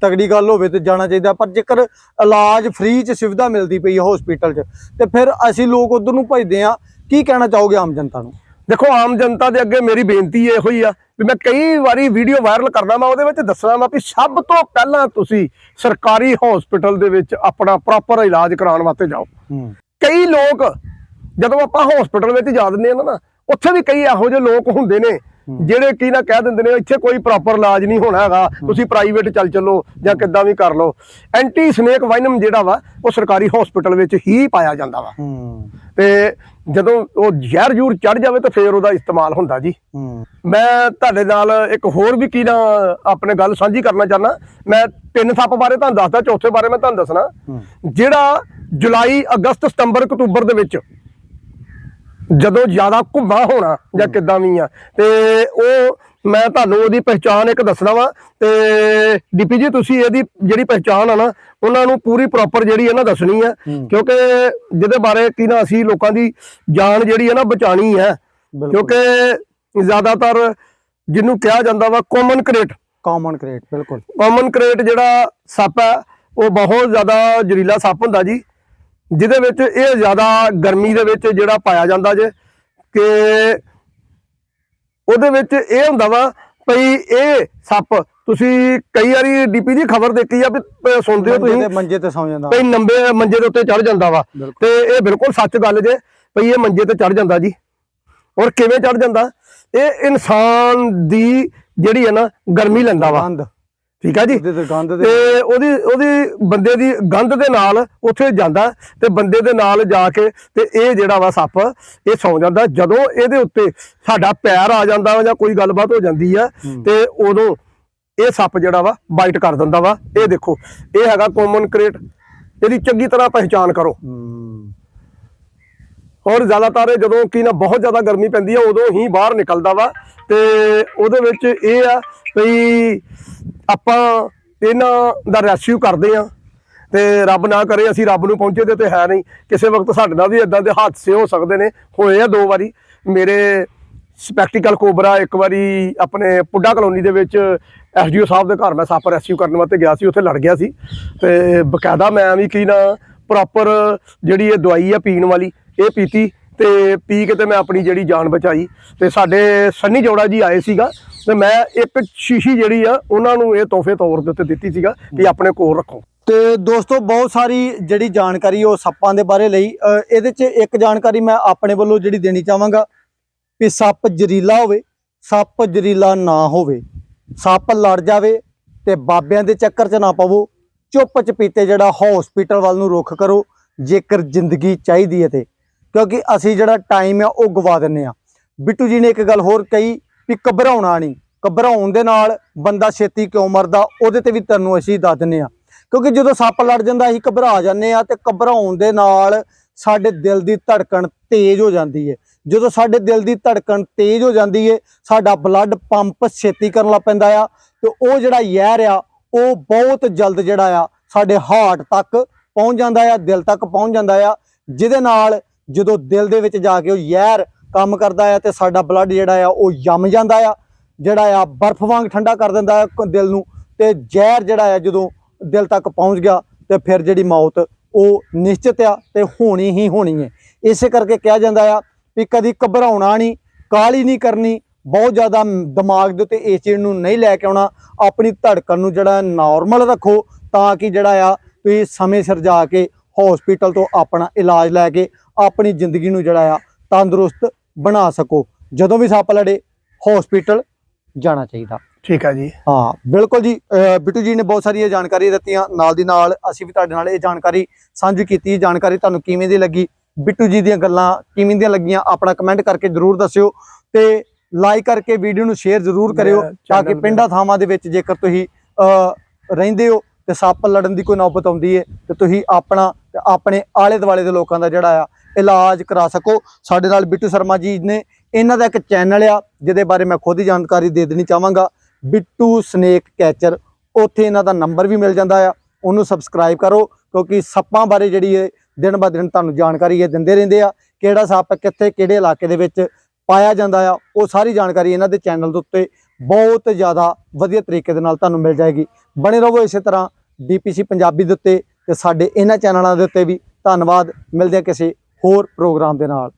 ਤਗੜੀ ਗੱਲ ਹੋਵੇ ਤੇ ਜਾਣਾ ਚਾਹੀਦਾ ਪਰ ਜੇਕਰ ਇਲਾਜ ਫ੍ਰੀ ਚ ਸੁਵਿਧਾ ਮਿਲਦੀ ਪਈ ਹੈ ਹਸਪੀਟਲ 'ਚ ਤੇ ਫਿਰ ਅਸੀਂ ਲੋਕ ਉਧਰ ਨੂੰ ਭਜਦੇ ਆ ਕੀ ਕਹਿਣਾ ਚਾਹੋਗੇ ਆਮ ਜਨਤਾ ਨੂੰ? ਦੇਖੋ ਆਮ ਜਨਤਾ ਦੇ ਅੱਗੇ ਮੇਰੀ ਬੇਨਤੀ ਇਹੋ ਹੀ ਆ ਵੀ ਮੈਂ ਕਈ ਵਾਰੀ ਵੀਡੀਓ ਵਾਇਰਲ ਕਰਦਾ ਮੈਂ ਉਹਦੇ ਵਿੱਚ ਦੱਸਣਾ ਵਾ ਵੀ ਸਭ ਤੋਂ ਪਹਿਲਾਂ ਤੁਸੀਂ ਸਰਕਾਰੀ ਹਸਪੀਟਲ ਦੇ ਵਿੱਚ ਆਪਣਾ ਪ੍ਰੋਪਰ ਇਲਾਜ ਕਰਾਉਣ ਵਾਸਤੇ ਜਾਓ। ਕਈ ਲੋਕ ਜਦੋਂ ਆਪਾਂ ਹਸਪੀਟਲ ਵਿੱਚ ਜਾ ਦਿੰਦੇ ਆ ਨਾ ਉੱਥੇ ਵੀ ਕਈ ਇਹੋ ਜਿਹੇ ਲੋਕ ਹੁੰਦੇ ਨੇ ਜਿਹੜੇ ਕੀ ਨਾ ਕਹਿ ਦਿੰਦੇ ਨੇ ਇੱਥੇ ਕੋਈ ਪ੍ਰੋਪਰ ਇਲਾਜ ਨਹੀਂ ਹੋਣਾ ਹੈਗਾ ਤੁਸੀਂ ਪ੍ਰਾਈਵੇਟ ਚੱਲ ਚੱਲੋ ਜਾਂ ਕਿੱਦਾਂ ਵੀ ਕਰ ਲਓ। ਐਂਟੀ ਸਨੇਕ ਵਾਈਨਮ ਜਿਹੜਾ ਵਾ ਉਹ ਸਰਕਾਰੀ ਹਸਪੀਟਲ ਵਿੱਚ ਹੀ ਪਾਇਆ ਜਾਂਦਾ ਵਾ। ਤੇ ਜਦੋਂ ਉਹ ਜ਼ਹਿਰ ਜੂਰ ਚੜ ਜਾਵੇ ਤਾਂ ਫੇਰ ਉਹਦਾ ਇਸਤੇਮਾਲ ਹੁੰਦਾ ਜੀ। ਮੈਂ ਤੁਹਾਡੇ ਨਾਲ ਇੱਕ ਹੋਰ ਵੀ ਕੀ ਨਾ ਆਪਣੇ ਗੱਲ ਸਾਂਝੀ ਕਰਨਾ ਚਾਹਨਾ ਮੈਂ ਤਿੰਨ ਸੱਪ ਬਾਰੇ ਤੁਹਾਨੂੰ ਦੱਸਦਾ ਚੌਥੇ ਬਾਰੇ ਮੈਂ ਤੁਹਾਨੂੰ ਦੱਸਣਾ। ਜਿਹੜਾ ਜੁਲਾਈ ਅਗਸਤ ਸਤੰਬਰ ਅਕਤੂਬਰ ਦੇ ਵਿੱਚ ਜਦੋਂ ਜ਼ਿਆਦਾ ਘੁੰਮਾ ਹੋਣਾ ਜਾਂ ਕਿੱਦਾਂ ਵੀ ਆ ਤੇ ਉਹ ਮੈਂ ਤੁਹਾਨੂੰ ਉਹਦੀ ਪਹਿਚਾਣ ਇੱਕ ਦੱਸਣਾ ਵਾ ਤੇ ਡੀਪੀ ਜੀ ਤੁਸੀਂ ਇਹਦੀ ਜਿਹੜੀ ਪਹਿਚਾਣ ਆ ਨਾ ਉਹਨਾਂ ਨੂੰ ਪੂਰੀ ਪ੍ਰੋਪਰ ਜਿਹੜੀ ਹੈ ਨਾ ਦੱਸਣੀ ਹੈ। ਕਿਉਂਕਿ ਜਿਹਦੇ ਬਾਰੇ ਕੀ ਨਾ ਅਸੀਂ ਲੋਕਾਂ ਦੀ ਜਾਨ ਜਿਹੜੀ ਹੈ ਨਾ ਬਚਾਣੀ ਹੈ। ਕਿਉਂਕਿ ਜ਼ਿਆਦਾਤਰ ਜਿਹਨੂੰ ਕਿਹਾ ਜਾਂਦਾ ਵਾ ਕਾਮਨ ਕ੍ਰੇਟ ਕਾਮਨ ਕ੍ਰੀਏਟ ਬਿਲਕੁਲ। ਕਾਮਨ ਕ੍ਰੇਟ ਜਿਹੜਾ ਸੱਪ ਹੈ ਉਹ ਬਹੁਤ ਜ਼ਿਆਦਾ ਜ਼ਹਿਰੀਲਾ ਸੱਪ ਹੁੰਦਾ ਜੀ। ਜਿਹਦੇ ਵਿੱਚ ਇਹ ਜ਼ਿਆਦਾ ਗਰਮੀ ਦੇ ਵਿੱਚ ਜਿਹੜਾ ਪਾਇਆ ਜਾਂਦਾ ਜੇ ਕਿ ਉਹਦੇ ਵਿੱਚ ਇਹ ਹੁੰਦਾ ਵਾ ਭਈ ਇਹ ਸੱਪ ਤੁਸੀਂ ਕਈ ਵਾਰੀ ਡੀਪੀ ਦੀ ਖਬਰ ਦੇਖੀ ਆ ਵੀ ਸੁਣਦੇ ਹੋ ਤੁਸੀਂ। ਮੰਜੇ ਤੇ ਸੌਂ ਜਾਂਦਾ। ਭਈ ਨੰਬੇ ਮੰਜੇ ਦੇ ਉੱਤੇ ਚੜ ਜਾਂਦਾ ਵਾ। ਤੇ ਇਹ ਬਿਲਕੁਲ ਸੱਚ ਗੱਲ ਜੇ ਭਈ ਇਹ ਮੰਜੇ ਤੇ ਚੜ ਜਾਂਦਾ ਜੀ। ਔਰ ਕਿਵੇਂ ਚੜ ਜਾਂਦਾ? ਇਹ ਇਨਸਾਨ ਦੀ ਜਿਹੜੀ ਹੈ ਨਾ ਗਰਮੀ ਲੈਂਦਾ ਵਾ। ਠੀਕ ਹੈ ਜੀ? ਤੇ ਉਹਦੀ ਉਹਦੀ ਬੰਦੇ ਦੀ ਗੰਧ ਦੇ ਨਾਲ ਉੱਥੇ ਜਾਂਦਾ ਤੇ ਬੰਦੇ ਦੇ ਨਾਲ ਜਾ ਕੇ ਤੇ ਇਹ ਜਿਹੜਾ ਵਾ ਸੱਪ ਇਹ ਸੌ ਜਾਂਦਾ। ਜਦੋਂ ਇਹਦੇ ਉੱਤੇ ਸਾਡਾ ਪੈਰ ਆ ਜਾਂਦਾ ਜਾਂ ਕੋਈ ਗੱਲਬਾਤ ਹੋ ਜਾਂਦੀ ਆ। ਤੇ ਉਦੋਂ ਇਹ ਸੱਪ ਜਿਹੜਾ ਵਾ ਬਾਈਟ ਕਰ ਦਿੰਦਾ ਵਾ। ਇਹ ਦੇਖੋ ਇਹ ਹੈਗਾ ਕਾਮਨ ਕ੍ਰੇਟ ਇਹਦੀ ਚੰਗੀ ਤਰ੍ਹਾਂ ਪਹਿਚਾਨ ਕਰੋ। ਔਰ ਜ਼ਿਆਦਾਤਰ ਜਦੋਂ ਕੀ ਨਾ ਬਹੁਤ ਜ਼ਿਆਦਾ ਗਰਮੀ ਪੈਂਦੀ ਆ ਉਦੋਂ ਹੀ ਬਾਹਰ ਨਿਕਲਦਾ ਵਾ। ਤੇ ਉਹਦੇ ਵਿੱਚ ਇਹ ਆ ਵੀ ਆਪਾਂ ਇਹਨਾਂ ਦਾ ਰੈਸਕਿਊ ਕਰਦੇ ਆ ਤੇ ਰੱਬ ਨਾ ਕਰੇ ਅਸੀਂ ਰੱਬ ਨੂੰ ਪਹੁੰਚੇ ਦੇ ਤੇ ਹੈ ਨਹੀਂ। ਕਿਸੇ ਵਕਤ ਸਾਡੇ ਨਾਲ ਵੀ ਇਦਾਂ ਦੇ ਹਾਦਸੇ ਹੋ ਸਕਦੇ ਨੇ, ਹੋਏ ਆ ਦੋ ਵਾਰੀ। ਮੇਰੇ ਸਪੈਕਟੀਕਲ ਕੋਬਰਾ ਇੱਕ ਵਾਰੀ ਆਪਣੇ ਪੁੱਡਾ ਕਲੋਨੀ ਦੇ ਵਿੱਚ ਐਸਡੀਓ ਸਾਹਿਬ ਦੇ ਘਰ ਮੈਂ ਸੱਪ ਰੈਸਕਿਊ ਕਰਨ ਵਾਸਤੇ ਗਿਆ ਸੀ, ਉੱਥੇ ਲੜ ਗਿਆ ਸੀ। ਤੇ ਬਕਾਇਦਾ ਮੈਂ ਵੀ ਕੀ ਨਾ ਪ੍ਰੋਪਰ ਜਿਹੜੀ ਇਹ ਦਵਾਈ ਆ ਪੀਣ ਵਾਲੀ, ਇਹ ਪੀਤੀ ਤੇ ਪੀ ਕੇ ਤੇ ਮੈਂ ਆਪਣੀ ਜਿਹੜੀ ਜਾਨ ਬਚਾਈ। ਤੇ ਸਾਡੇ ਸੰਨੀ ਜੋੜਾ ਜੀ ਆਏ ਸੀਗਾ ਤੇ ਮੈਂ ਇੱਕ ਸ਼ੀਸ਼ੀ ਜਿਹੜੀ ਆ ਉਹਨਾਂ ਨੂੰ ਇਹ ਤੋਹਫੇ ਤੌਰ ਦੇ ਉੱਤੇ ਦਿੱਤੀ ਸੀਗਾ ਕਿ ਆਪਣੇ ਕੋਲ ਰੱਖੋ। ਤੇ ਦੋਸਤੋ ਬਹੁਤ ਸਾਰੀ ਜਿਹੜੀ ਜਾਣਕਾਰੀ ਉਹ ਸੱਪਾਂ ਦੇ ਬਾਰੇ ਲਈ ਇਹਦੇ 'ਚ ਇੱਕ ਜਾਣਕਾਰੀ ਮੈਂ ਆਪਣੇ ਵੱਲੋਂ ਜਿਹੜੀ ਦੇਣੀ ਚਾਹਾਂਗਾ ਵੀ ਸੱਪ ਜ਼ਰੀਲਾ ਹੋਵੇ ਸੱਪ ਜ਼ਰੀਲਾ ਨਾ ਹੋਵੇ। ਸੱਪ ਲੜ ਜਾਵੇ ਤੇ ਬਾਬਿਆਂ ਦੇ ਚੱਕਰ 'ਚ ਨਾ ਪਵੋ ਚੁੱਪ ਚਪੀਤੇ ਜਿਹੜਾ ਹਸਪੀਟਲ ਵੱਲ ਨੂੰ ਰੁਖ ਕਰੋ ਜੇਕਰ ਜ਼ਿੰਦਗੀ ਚਾਹੀਦੀ ਹੈ ਤੇ। ਕਿਉਂਕਿ ਅਸੀਂ ਜਿਹੜਾ ਟਾਈਮ ਆ ਉਹ ਗਵਾ ਦਿੰਨੇ ਆ। ਬਿੱਟੂ ਜੀ ਨੇ ਇੱਕ ਗੱਲ ਹੋਰ ਕਹੀ ਵੀ ਘਬਰਾਉਣਾ ਨਹੀਂ। ਘਬਰਾਉਣ ਦੇ ਨਾਲ ਬੰਦਾ ਛੇਤੀ ਕਿਉਂ ਮਰਦਾ, ਉਹਦੇ ਤੇ ਵੀ ਤੁਹਾਨੂੰ ਅਸੀਂ ਦੱਸ ਦਿੰਨੇ ਆ ਕਿਉਂਕਿ ਜਦੋਂ ਸੱਪ ਲੜ ਜਾਂਦਾ, ਅਸੀਂ ਘਬਰਾ ਜਾਂਦੇ ਆ ਤੇ ਘਬਰਾਉਣ ਦੇ ਨਾਲ ਸਾਡੇ ਦਿਲ ਦੀ ਧੜਕਣ ਤੇਜ਼ ਹੋ ਜਾਂਦੀ ਹੈ। ਜਦੋਂ ਸਾਡੇ ਦਿਲ ਦੀ ਧੜਕਣ ਤੇਜ਼ ਹੋ ਜਾਂਦੀ ਹੈ, ਸਾਡਾ ਬਲੱਡ ਪੰਪ ਛੇਤੀ ਕਰਨ ਲੱਗ ਪੈਂਦਾ ਆ ਤੇ ਉਹ ਜਿਹੜਾ ਜ਼ਹਿਰ ਆ, ਉਹ ਬਹੁਤ ਜਲਦ ਜਿਹੜਾ ਆ, ਸਾਡੇ ਹਾਰਟ ਤੱਕ ਪਹੁੰਚ ਜਾਂਦਾ ਆ, ਦਿਲ ਤੱਕ ਪਹੁੰਚ ਜਾਂਦਾ ਆ, ਜਿਹਦੇ ਨਾਲ ਜਦੋਂ ਦਿਲ ਦੇ ਵਿੱਚ ਜਾ ਕੇ ਉਹ ਜ਼ਹਿਰ ਕੰਮ ਕਰਦਾ ਆ ਤੇ ਸਾਡਾ ਬਲੱਡ ਜਿਹੜਾ ਆ ਉਹ ਜੰਮ ਜਾਂਦਾ ਆ, ਜਿਹੜਾ ਆ ਬਰਫ਼ ਵਾਂਗ ਠੰਡਾ ਕਰ ਦਿੰਦਾ ਆ ਕ- ਦਿਲ ਨੂੰ ਤੇ ਜ਼ਹਿਰ ਜਿਹੜਾ ਆ ਜਦੋਂ ਦਿਲ ਤੱਕ ਪਹੁੰਚ ਗਿਆ ਤੇ ਫਿਰ ਜਿਹੜੀ ਮੌਤ ਉਹ ਨਿਸ਼ਚਿਤ ਆ ਤੇ ਹੋਣੀ ਹੀ ਹੋਣੀ ਹੈ ਇਸੇ ਕਰਕੇ ਕਿਹਾ ਜਾਂਦਾ ਆ ਵੀ ਕਦੀ ਘਬਰਾਉਣਾ ਨਹੀਂ ਕਾਲੀ ਨਹੀਂ ਕਰਨੀ, ਬਹੁਤ ਜ਼ਿਆਦਾ ਦਿਮਾਗ ਦੇ ਉੱਤੇ ਇਸ ਚੀਜ਼ ਨੂੰ ਨਹੀਂ ਲੈ ਕੇ ਆਉਣਾ, ਆਪਣੀ ਧੜਕਣ ਨੂੰ ਜਿਹੜਾ ਨਾਰਮਲ ਰੱਖੋ ਤਾਂ ਕਿ ਜਿਹੜਾ ਆ ਤੁਸੀਂ ਸਮੇਂ ਸਿਰ ਜਾ ਕੇ ਹਸਪੀਟਲ ਤੋਂ ਆਪਣਾ ਇਲਾਜ ਲੈ ਕੇ ਆਪਣੀ ਜ਼ਿੰਦਗੀ ਨੂੰ ਜਿਹੜਾ ਆ ਤੰਦਰੁਸਤ ਬਣਾ ਸਕੋ। ਜਦੋਂ ਵੀ ਸੱਪ ਲੜੇ ਹਸਪੀਟਲ ਜਾਣਾ ਚਾਹੀਦਾ। ਠੀਕ ਆ ਜੀ। ਹਾਂ ਬਿਲਕੁਲ ਜੀ ਬਿੱਟੂ ਜੀ ਨੇ ਬਹੁਤ ਸਾਰੀਆਂ ਜਾਣਕਾਰੀ ਦਿੱਤੀਆਂ। ਨਾਲ ਦੀ ਨਾਲ ਅਸੀਂ ਵੀ ਤੁਹਾਡੇ ਨਾਲ ਇਹ ਜਾਣਕਾਰੀ ਸਾਂਝੀ ਕੀਤੀ। ਇਹ ਜਾਣਕਾਰੀ ਤੁਹਾਨੂੰ ਕਿਵੇਂ ਦੀ ਲੱਗੀ? ਬਿੱਟੂ ਜੀ ਦੀਆਂ ਗੱਲਾਂ ਕਿਵੇਂ ਦੀਆਂ ਲੱਗੀਆਂ? ਆਪਣਾ ਕਮੈਂਟ ਕਰਕੇ ਜਰੂਰ ਦੱਸਿਓ। ਤੇ ਲਾਈਕ ਕਰਕੇ ਵੀਡੀਓ ਨੂੰ ਸ਼ੇਅਰ ਜਰੂਰ ਕਰਿਓ ਤਾਂ ਕਿ ਪਿੰਡਾਂ ਥਾਵਾਂ ਦੇ ਵਿੱਚ ਜੇਕਰ ਤੁਸੀਂ ਰਹਿੰਦੇ ਹੋ ਤੇ ਸੱਪ ਲੜਨ ਦੀ ਕੋਈ ਨੌਬਤ ਆਉਂਦੀ ਹੈ ਤੇ ਤੁਸੀਂ ਆਪਣਾ ਆਪਣੇ ਆਲੇ ਦੁਆਲੇ ਦੇ ਲੋਕਾਂ ਦਾ ਜਿਹੜਾ ਆ ਇਲਾਜ ਕਰਾ ਸਕੋ। ਸਾਡੇ ਨਾਲ ਬਿੱਟੂ ਸ਼ਰਮਾ ਜੀ ਨੇ ਇਹਨਾਂ ਦਾ ਇੱਕ ਚੈਨਲ ਆ, ਜਿਹਦੇ ਬਾਰੇ ਮੈਂ ਖੁਦ ਹੀ ਜਾਣਕਾਰੀ ਦੇ ਦੇਣੀ ਚਾਹਾਂਗਾ। ਬਿੱਟੂ ਸਨੇਕ ਕੈਚਰ, ਉੱਥੇ ਇਹਨਾਂ ਦਾ ਨੰਬਰ ਵੀ ਮਿਲ ਜਾਂਦਾ ਆ। ਉਹਨੂੰ ਸਬਸਕ੍ਰਾਈਬ ਕਰੋ, ਕਿਉਂਕਿ ਸੱਪਾਂ ਬਾਰੇ ਜਿਹੜੀ ਹੈ ਦਿਨ ਬਾ ਦਿਨ ਤੁਹਾਨੂੰ ਜਾਣਕਾਰੀ ਇਹ ਦਿੰਦੇ ਰਹਿੰਦੇ ਆ, ਕਿਹੜਾ ਸੱਪ ਕਿੱਥੇ, ਕਿਹੜੇ ਇਲਾਕੇ ਦੇ ਵਿੱਚ ਪਾਇਆ ਜਾਂਦਾ ਆ, ਉਹ ਸਾਰੀ ਜਾਣਕਾਰੀ ਇਹਨਾਂ ਦੇ ਚੈਨਲ ਦੇ ਉੱਤੇ ਬਹੁਤ ਜ਼ਿਆਦਾ ਵਧੀਆ ਤਰੀਕੇ ਦੇ ਨਾਲ ਤੁਹਾਨੂੰ ਮਿਲ ਜਾਏਗੀ। ਬਣੇ ਰਹੋ ਇਸੇ ਤਰ੍ਹਾਂ ਡੀਪੀਸੀ ਪੰਜਾਬੀ ਦੇ ਉੱਤੇ ਤੇ ਸਾਡੇ ਇਹਨਾਂ ਚੈਨਲਾਂ ਦੇ ਉੱਤੇ ਵੀ। ਧੰਨਵਾਦ, ਮਿਲਦੇ ਆ ਕਿਸੇ ਹੋਰ ਪ੍ਰੋਗਰਾਮ ਦੇ ਨਾਲ